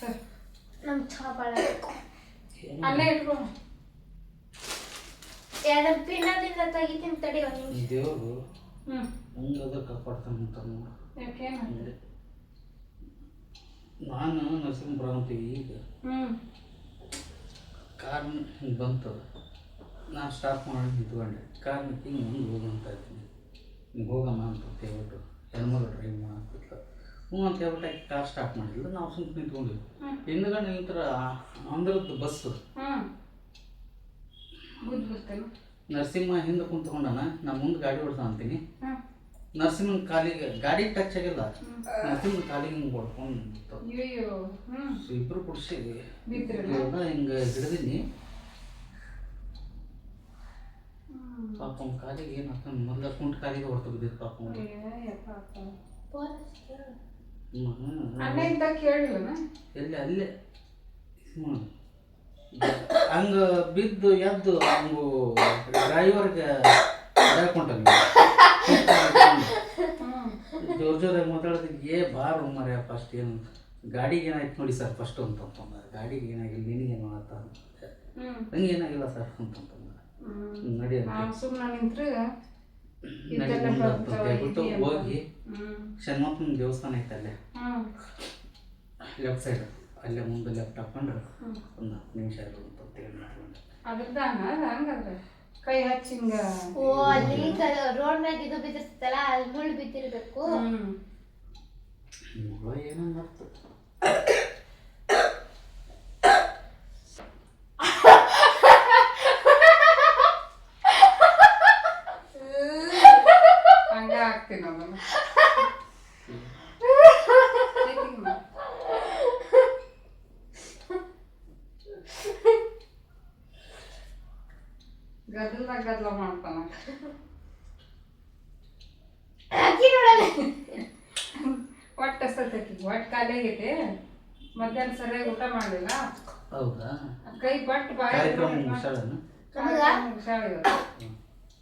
ನಮ್ಮ ನಮ್ ಚಾ ಬಾಳ ಅಲ್ಲೇ ಇಟ್ಕೊ. ಎರಡು ಪಿನ್ನದಿಂದ ತೆಗಿತೀನಿ ತಡಿ ಒಂದ್ ನಿಮಿಷ. ದೇವರು ಹ್ಞೂ ಹಂಗದ ಕಾಪಾಡ್ತಾನಂತ ಯಾಕೆ? ಹಂಗೆ. ನಾನು ನರಸಿಂಹಪುರ ಅಂತೀವಿ ಈಗ. ಹ್ಞೂ ಕಾರ್ ಹಿಂಗೆ ಬಂತದ. ನಾ ಸ್ಟಾಪ್ ಮಾಡಿ ನಿಂತ್ಕೊಂಡೆ. ಕಾರ್ ಹಿಂಗೆ ಮುಂದೆ ಹೋಗಂತ ಇದ್ದೀನಿ. ಹಿಂಗೆ ಹೋಗಮ್ಮ ಅಂತ ಹೇಳ್ಬಿಟ್ಟು ಹೆಣ್ಮಗಳು ಡ್ರೈವ್ ಮಾಡಕ್ಕಿಲ್ಲ ಹ್ಞೂ ಅಂತ ಹೇಳ್ಬಿಟ್ಟು ಆಕೆ ಕಾರ್ ಸ್ಟಾರ್ಟ್ ಮಾಡಿಲ್ಲ ನಾವು ಸುಮ್ಮನೆ ನಿಂತ್ಕೊಂಡಿವಿ ಹ್ಮ್. ಹಿಂದ್ಗಡೆ ನಿಂತರ ಅಂದ್ರದ್ದು ಬಸ್ಸು ನರಸಿಂಹ ಹಿಂದೆ ಕುಂತ್ಕೊಂಡನ ನಾ ಮುಂದೆ ಗಾಡಿ ಓಡ್ಸ ಅಂತೀನಿ. ನರಸಿಂಹನ ಕಾಲಿಗೆ ಗಾಡಿ ಟಚ್ ಆಗಿಲ್ಲ. ನರಸಿಂಹನ ಕಾಲಿಗೆ ಹಿಂಗೆ ಹೊಡ್ಕೊಂಡು ಇಬ್ಬರು ಕುಡ್ಸಿ? ಹಿಂಗೆ ಹಿಡಿದೀನಿ. ಪಾಪ ಅವ್ನ ಕಾಲಿಗೆ ಏನು ಹಾಕೊಂಡು ಮೊದಲ ಕುಂಟ ಕಾಲಿಗೆ ಹೊಡ್ತು ಬಿದ್ದಿತ್ತು ಪಾಪ ಎಲ್ಲಿ ಅಲ್ಲೇ. ಹ್ಞೂ ಹಂಗ ಬಿದ್ದು ಎದ್ದು ಹಂಗು ಡ್ರೈವರ್ಗೆ ಹ್ಞೂ ಜೋರ್ ಜೋರಾಗಿ ಮಾತಾಡಿದ್ರೆ ಏ ಬಾರು ಮರ್ಯ ಫಸ್ಟ್ ಏನು? ಗಾಡಿಗೆ ಏನಾಯ್ತು ನೋಡಿ ಸರ್ ಫಸ್ಟ್ ಅಂತ ಅಂತಂದ ಗಾಡಿಗೆ ಏನಾಗಿಲ್ಲ ನಿನಗೇನು ಆತ ಹ್ಮ್. ಹಂಗೇನಾಗಿಲ್ಲ ಸರ್ ನಡಿ ಅಂತ ಹೋಗಿ ಹ್ಮ್. ಶನ್ಮಪ್ಪನ ದೇವಸ್ಥಾನ ಐತೆ ಅಲ್ಲೇ. ಲೆಫ್ಟ್ ಸೈಡ್ ಅಲ್ಲೇ ಮುಂದೆ ಲೆಫ್ಟ್ ಹಾಕೊಂಡು. ಒಂದು ಹತ್ತು ನಿಮಿಷ ಇರೋದು ಮಾಡ್ಕೊಂಡು. ಅದ್ರದ್ದಾನ ಹಂಗಂದ್ರೆ ಕೈ ಹಚ್ಚಿ ಹಿಂಗ ಓ ಅಲ್ಲಿ ರೋಡ್ ಮ್ಯಾಗ ಇದು ಬಿದ್ದಿರ್ತಲ್ಲ ಅಲ್ಲಿ ಮುಳ್ಳು ಬಿದ್ದಿರ್ಬೇಕು. ಮುಳ್ಳು ಏನೋ ಮತ್ತು ಹಂಗ ಹಾಕ್ತೀನಿ ಅದನ್ನ ಚೆಕಿಂಗ್ ಮಾಡು. ಗದ್ದಲ್ದಾಗ ಗದ್ದಲ ಮಾಡ್ತಾನ ಅಕ್ಕಿ ನೋಡಲ್ಲ. ಒಟ್ಟು ಸತ್ತಕಿ ಒಟ್ಟು ಖಾಲಿ ಆಗೈತಿ. ಮಧ್ಯಾಹ್ನ ಸರಿಯಾಗಿ ಊಟ ಮಾಡಲಿಲ್ಲ. ಹೌದಾ? ಕೈ ಬಟ್ ಬಾಯಿ ಕಾರ್ಯಕ್ರಮ ಮುಗಿಸಾಳನು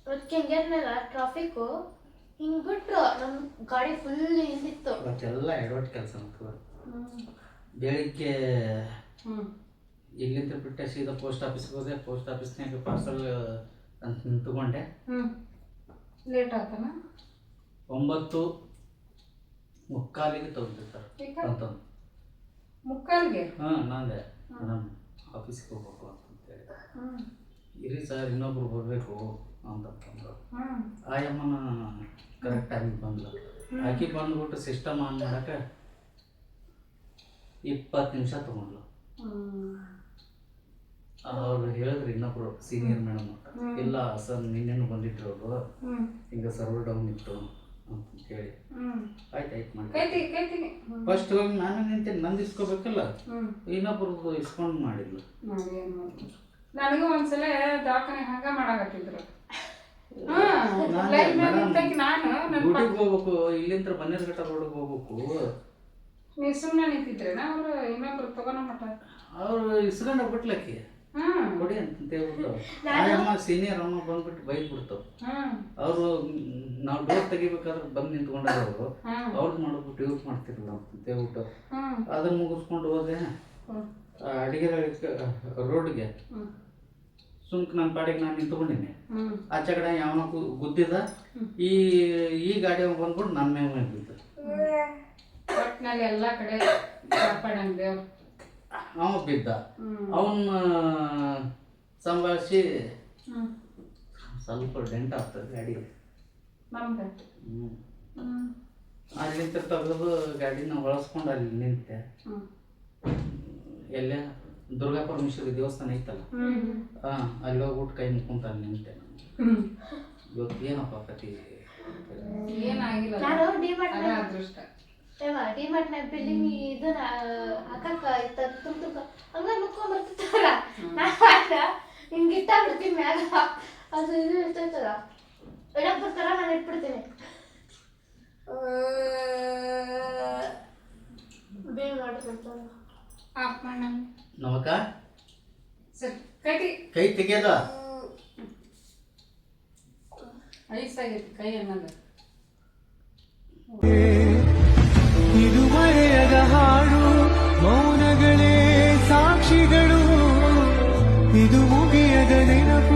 ಅದಕ್ಕೆ ಟ್ರಾಫಿಕ್ಕು ಹಿಂಗ್ ಬಿಟ್ರು. ನಮ್ ಗಾಡಿ ಫುಲ್ ಹಿಂದಿತ್ತು. ಇವತ್ತೆಲ್ಲ ಎಡವಟ್ಟು ಕೆಲಸ ಮಾಡ್ತದೆ. ಬೆಳಿಗ್ಗೆ ಹ್ಮ್. ಇಲ್ಲಿಂದ ಬಿಟ್ಟೆ ಸೀದಾ ಪೋಸ್ಟ್ ಆಫೀಸ್ಗೆ ಹೋದೆ. ಪೋಸ್ಟ್ ಆಫೀಸ್ನಾಗ ಪಾರ್ಸಲ್ ಅಂತ ತಗೊಂಡೆ. ಲೇಟ್ ಆತನ? ಒಂಬತ್ತು ಮುಕ್ಕಾಲಿಗೆ ತಗೊಂಡೆ ಸರ್. ಅಂತಂದು. ಮುಕ್ಕಾಲಿಗೆ? ಹಾಂ ನಾನೇ ಮೇಡಮ್ ಆಫೀಸ್ಗೆ ಹೋಗ್ಬೇಕು ಅಂತಂತೇಳಿ. ಇರಿ ಸರ್ ಇನ್ನೊಬ್ರು ಬರಬೇಕು ಅಂತಂತಂದ್ರು ಆಯಮ್ಮನ ಕರೆಕ್ಟ್ ಟೈಮಿಗೆ ಬಂದ್ಲು. ಆಕಿ ಬಂದ್ಬಿಟ್ಟು ಸಿಸ್ಟಮ್ ಆನ್ ಮಾಡಕ್ಕೆ ಇಪ್ಪತ್ತು ನಿಮಿಷ ತೊಗೊಂಡ್ಲು ಅವ್ರು ಹೇಳಿದ್ರು ಇನ್ನೊಬ್ರು ಸೀನಿಯರ್ ಮೇಡಮ್ ಇಲ್ಲ ಸರ್ ನಿನ್ನೆನು ಬಂದಿದ್ರು ಅವರು ಹಿಂಗ ಸರ್ವರ್ ಡೌನ್ ಇತ್ತು ಅಂತ ಹೇಳಿ ಆಯ್ತು ಆಯ್ತು ಮಾಡಿ. ಫಸ್ಟ್ ಹೋಗಿ ನಾನು ನಿಂತೀನಿ ನಂದು ಇಸ್ಕೋಬೇಕಲ್ಲ ಇನ್ನೊಬ್ರದ್ದು ಇಸ್ಕೊಂಡು ಮಾಡಿದ್ಲು. ನನಗೂ ಒಂದ್ಸಲ ದವಾಖಾನೆ ಹಂಗ ಮಾಡಾಕತ್ತಿದ್ರು. ಗುಡಿಗೆ ಹೋಗ್ಬೇಕು ಇಲ್ಲಿಂದ ಬನ್ನೇರ್ಘಟ್ಟ ರೋಡ್ಗೆ ಹೋಗ್ಬೇಕು. ನೀವು ಸುಮ್ಮನೆ ನಿಂತಿದ್ರೇನ ಅವರು ಇನ್ನೊಬ್ರು ತಗೋಣ ಮಟ್ಟ ಅವ್ರು ಇಸ್ಕೊಂಡ ಬಿಟ್ಲಕ್ಕಿ ಹ್ಮ್ ಕೊಡಿ ಅಂತ ಹೇಳ್ಬಿಟ್ಟು. ಆಯಮ್ಮ ಸೀನಿಯರ್ ಅಮ್ಮ ಬಂದ್ಬಿಟ್ಟು ಬೈದ್ಬಿಡ್ತು. ಅವರು ನಾವು ಡೋರ್ ತೆಗಿಬೇಕಾದ್ರೆ ಬಂದು ನಿಂತ್ಕೊಂಡಾರ ಅವರು ಅವ್ರದ್ದು ಮಾಡ್ಬಿಟ್ಟು ಯೂಸ್ ಮಾಡ್ತಿರಲ್ಲ ಅಂತ ಹೇಳ್ಬಿಟ್ಟು. ಅದನ್ನ ಮುಗಿಸ್ಕೊಂಡು ಹೋದೆ. ಅಡಿಗೆ ರೋಡ್ಗೆ. ಸುಮ್ಕ್ ನನ್ನ ಪಾಡಿಗೆ ನಾನು ನಿಂತ್ಕೊಂಡಿನಿ ಆಚೆ ಕಡೆ ಯಾವನ ಗುದ್ದಿದ. ಈ ಈ ಗಾಡಿ ಬಂದ್ಬಿಟ್ಟು ನನ್ನ ಮೇಲೆ ಬಿದ್ದ ಒಟ್ಟಿನಲ್ಲಿ ಎಲ್ಲಾ ಕಡೆ ಕಾಪಾಡಂಗ್ ಅವ ಬಿದ್ದ. ಅವನ್ನ ಸಂಭಾಳಿಸಿ ಸ್ವಲ್ಪ ಡೆಂಟ್ ಆಗ್ತದೆ ಗಾಡಿ ಅಲ್ಲಿಂದ ತೆಗೆದು ಗಾಡಿನ ಬಳಸ್ಕೊಂಡು ಅಲ್ಲಿ ನಿಂತೆ. ಎಲ್ಲ ದುರ್ಗಾ ಪರಮೇಶ್ವರಿ ದೇವಸ್ಥಾನ ಐತಲ್ಲ? ಹಾಂ ಅಲ್ಲಿ ಹೋಗ್ಬಿಟ್ಟು ಕೈ ಮುಕ್ಕೊಂತ ಅಲ್ಲಿ ನಿಂತೆ. ಇವತ್ತು ಏನಪ್ಪ ಕತಿ ಏನಾಗಿಲ್ಲ. ಅದೃಷ್ಟ. ಡಿಮಾರ್ಟ್ ನ್ಯಾಗ ಬಿಲ್ಡಿಂಗ್ ಇದನ್ನ ಹಾಕಕ್ಕ ಇತ್ತ ತುಂಬ ತುಂಬ ಹಂಗ ನುಕ್ಕೊಂಡ್ ಬರ್ತಿರ್ತಾರ ನಾನು ಹಿಂಗ್ ಇಟ್ಟಾಗ್ಬಿಡ್ತೀನಿ ಮ್ಯಾಗ. ಅದು ಇದು ಇರ್ತೈತದ ಇಡಕ್ ಬರ್ತಾರ ನಾನು ಇಟ್ಬಿಡ್ತೀನಿ. ಬೇಗ ಮಾಡ್ಕೊಂತಾರ ಆಫ್ ಮಾಡ ನಮಕ? ಸರ್ ಕೈ ಕೈ ತೆಗೆದ ಐಸಾಗೈತಿ ಕೈ ಅನ್ನೋದು. ಇದು ಮರೆಯದ ಹಾಡು ಮೌನಗಳೇ ಸಾಕ್ಷಿಗಳು. ಇದು ಮುಗಿಯದ ನೆನಪು.